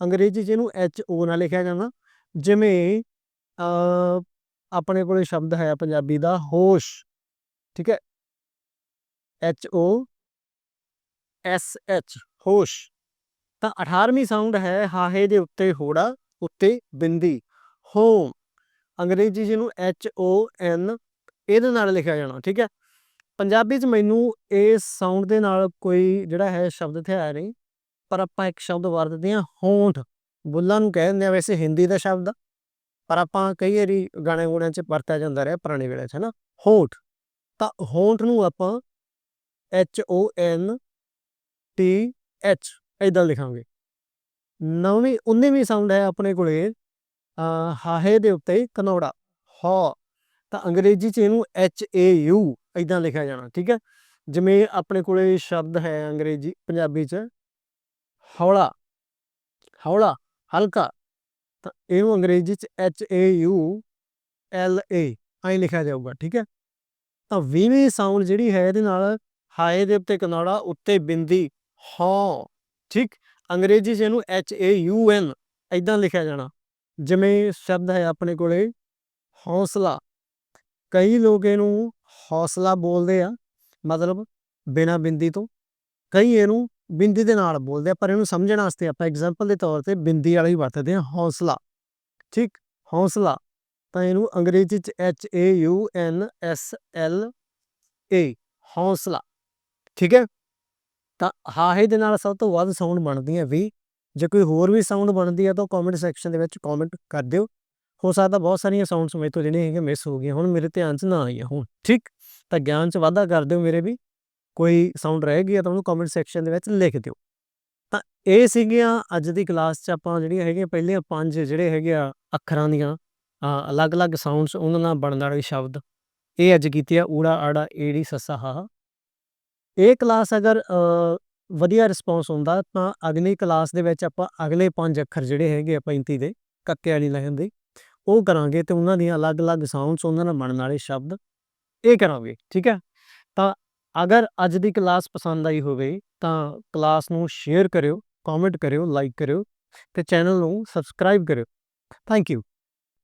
ਅੰਗਰੇਜ਼ੀ 'ਚ ਇਹਨੂੰ ਐਚ ਓ ਨਾਲ ਲਿਖਿਆ ਜਾਂਦਾ ਜਿਵੇਂ ਆਪਣੇ ਕੋਲੇ ਸ਼ਬਦ ਹੈ ਪੰਜਾਬੀ ਦਾ ਹੋਸ਼ ਠੀਕ ਹੈ ਐਚ ਓ ਐਸ ਐਚ ਹੋਸ਼ ਤਾਂ 18ਵੀਂ ਸਾਊਂਡ ਹੈ ਹਾਹੇ ਦੇ ਉੱਤੇ ਹੋੜਾ ਉੱਤੇ ਬਿੰਦੀ ਹੋਮ ਅੰਗਰੇਜ਼ੀ ਜਿਹਨੂੰ ਐਚ ਓ ਐਨ ਇਹਦੇ ਨਾਲ ਲਿਖਿਆ ਜਾਣਾ ਠੀਕ ਹੈ? ਪੰਜਾਬੀ 'ਚ ਮੈਨੂੰ ਇਸ ਸਾਊਂਡ ਦੇ ਨਾਲ ਕੋਈ ਜਿਹੜਾ ਹੈ ਸ਼ਬਦ ਥਿਆ ਨਹੀਂ ਪਰ ਆਪਾਂ ਇੱਕ ਸ਼ਬਦ ਵਰਤਦੇ ਹਾਂ ਹੋਂਠ। ਬੁੱਲਾਂ ਨੂੰ ਕਹਿ ਦਿੰਦੇ ਆ ਵੈਸੇ ਹਿੰਦੀ ਦਾ ਸ਼ਬਦ ਆ, ਪਰ ਆਪਾਂ ਕਈ ਵਾਰੀ ਗਾਣੇ ਗੂੜਿਆਂ 'ਚ ਵਰਤਿਆ ਜਾਂਦਾ ਰਿਹਾ ਪੁਰਾਣੇ ਵੇਲੇ 'ਚ ਹਨਾ ਹੋਂਠ। ਤਾਂ ਹੋਂਠ ਨੂੰ ਆਪਾਂ H O N T H ਇਦਾਂ ਲਿਖਾਂਗੇ। ਨੌਵੀਂ 19ਵੀਂ ਸਾਊਂਡ ਹੈ ਆਪਣੇ ਕੋਲੇ। ਹਾਹੇ ਦੇ ਉੱਤੇ ਕਨੌੜਾ ਹ, ਤਾਂ ਅੰਗਰੇਜ਼ੀ 'ਚ ਇਹਨੂੰ ਐਚ ਏ ਯੂ ਇਦਾਂ ਲਿਖਿਆ ਜਾਣਾ, ਠੀਕ ਹੈ? ਜਿਵੇਂ ਆਪਣੇ ਕੋਲੇ ਸ਼ਬਦ ਹੈ ਅੰਗਰੇਜ਼ੀ, ਪੰਜਾਬੀ 'ਚ, ਹੌਲਾ ਹੌਲਾ, ਹਲਕਾ, ਤਾਂ ਇਹਨੂੰ ਅੰਗਰੇਜ਼ੀ 'ਚ H A U L A ਐਂ ਲਿਖਿਆ ਜਾਊਗਾ, ਠੀਕ ਹੈ? ਤਾਂ 20ਵੀਂ ਸਾਊਂਡ ਜਿਹੜੀ ਹੈ ਇਹਦੇ ਨਾਲ ਹਾਏ ਦੇ ਉੱਤੇ ਕਨੌੜਾ ਉੱਤੇ ਬਿੰਦੀ, ਹਾਂ, ਠੀਕ? ਅੰਗਰੇਜ਼ੀ 'ਚ ਇਹਨੂੰ ਐਚ ਏ ਯੂ ਐਨ ਇਦਾਂ ਲਿਖਿਆ ਜਾਣਾ। ਜਿਵੇਂ ਸ਼ਬਦ ਹੈ ਆਪਣੇ ਕੋਲੇ, ਹੌਸਲਾ। ਕਈ ਲੋਕ ਇਹਨੂੰ ਹੌਸਲਾ ਬੋਲਦੇ ਆ, ਮਤਲਬ ਬਿਨਾ ਬਿੰਦੀ ਤੋਂ। ਕਈ ਇਹਨੂੰ ਬਿੰਦੀ ਦੇ ਨਾਲ ਬੋਲਦੇ ਆ, ਪਰ ਇਹਨੂੰ ਸਮਝਣ ਵਾਸਤੇ ਆਪਾਂ ਐਗਜ਼ਾਮਪਲ ਦੇ ਤੌਰ ਤੇ ਬਿੰਦੀ ਵਾਲਾ ਹੀ ਵਰਤਦੇ ਆ ਹੌਸਲਾ। ਠੀਕ, ਹੌਸਲਾ। ਤਾਂ ਇਹਨੂੰ ਅੰਗਰੇਜ਼ੀ ਚ H A U N S L A ਹੌਸਲਾ। ਠੀਕ ਹੈ? ਤਾਂ ਹਾਹੇ ਦੇ ਨਾਲ ਸਭ ਤੋਂ ਵੱਧ ਸਾਊਂਡ ਬਣਦੀਆਂ ਵੀ ਜੇ ਕੋਈ ਹੋਰ ਵੀ ਸਾਊਂਡ ਬਣਦੀ ਹੈ ਤਾਂ ਕਮੈਂਟ ਸੈਕਸ਼ਨ ਦੇ ਵਿੱਚ ਕਮੈਂਟ ਕਰ ਦਿਓ। ਹੋ ਸਕਦਾ ਬਹੁਤ ਸਾਰੀਆਂ ਸਾਊਂਡਸ ਮੇਰੇ ਤੋਂ ਜਿਹੜੀਆਂ ਹੈਗੀਆਂ ਮਿਸ ਹੋ ਗਈਆਂ ਹੁਣ, ਮੇਰੇ ਧਿਆਨ 'ਚ ਨਾ ਆਈਆਂ ਹੁਣ। ਠੀਕ? ਤਾਂ ਗਿਆਨ 'ਚ ਵਾਧਾ ਕਰ ਦਿਓ ਮੇਰੇ ਵੀ। ਕੋਈ ਸਾਊਂਡ ਰਹਿ ਗਈ ਆ ਤਾਂ ਉਹਨੂੰ ਕਮੈਂਟ ਸੈਕਸ਼ਨ ਦੇ ਵਿੱਚ ਲਿਖ ਦਿਓ। ਤਾਂ ਇਹ ਸੀਗੀਆਂ ਅੱਜ ਦੀ ਕਲਾਸ 'ਚ ਆਪਾਂ ਜਿਹੜੀਆਂ ਹੈਗੀਆਂ, ਪਹਿਲੀਆਂ ਪੰਜ ਜਿਹੜੇ ਹੈਗੇ ਆ ਅੱਖਰਾਂ ਦੀਆਂ ਅਲੱਗ-ਅਲੱਗ ਸਾਊਂਡਸ ਉਹਨਾਂ ਨਾਲ ਬਣਨ ਵਾਲੇ ਸ਼ਬਦ। ਇਹ ਅੱਜ ਕੀਤੀ ਆ ਊੜਾ ਆੜਾ ਏੜੀ, ਸੱਸਾ, ਹਾਹਾ। ਇਹ ਕਲਾਸ ਅਗਰ ਵਧੀਆ ਰਿਸਪੌਂਸ ਹੁੰਦਾ, ਤਾਂ ਅਗਲੀ ਕਲਾਸ ਦੇ ਵਿੱਚ ਆਪਾਂ ਅਗਲੇ ਪੰਜ ਅੱਖਰ ਜਿਹੜੇ ਹੈਗੇ ਆ 35 ਦੇ ਕੱਕੇ ਵਾਲੀ ਲਾਈਨ ਦੇ, ਉਹ ਕਰਾਂਗੇ ਤੇ ਉਹਨਾਂ ਦੀਆਂ ਅਲੱਗ-ਅਲੱਗ ਸਾਊਂਡਸ ਉਹਨਾਂ ਨਾਲ ਬਣਨ ਵਾਲੇ ਸ਼ਬਦ ਇਹ ਕਰਾਂਗੇ, ਠੀਕ ਹੈ? ਤਾਂ ਅਗਰ ਅੱਜ ਦੀ ਕਲਾਸ ਪਸੰਦ ਆਈ ਹੋਵੇ, ਤਾਂ ਕਲਾਸ ਨੂੰ ਸ਼ੇਅਰ ਕਰਿਓ ਕਮੈਂਟ ਕਰਿਓ ਲਾਈਕ ਕਰਿਓ ਤੇ ਚੈਨਲ ਨੂੰ ਸਬਸਕ੍ਰਾਈਬ ਕਰਿਓ। Thank you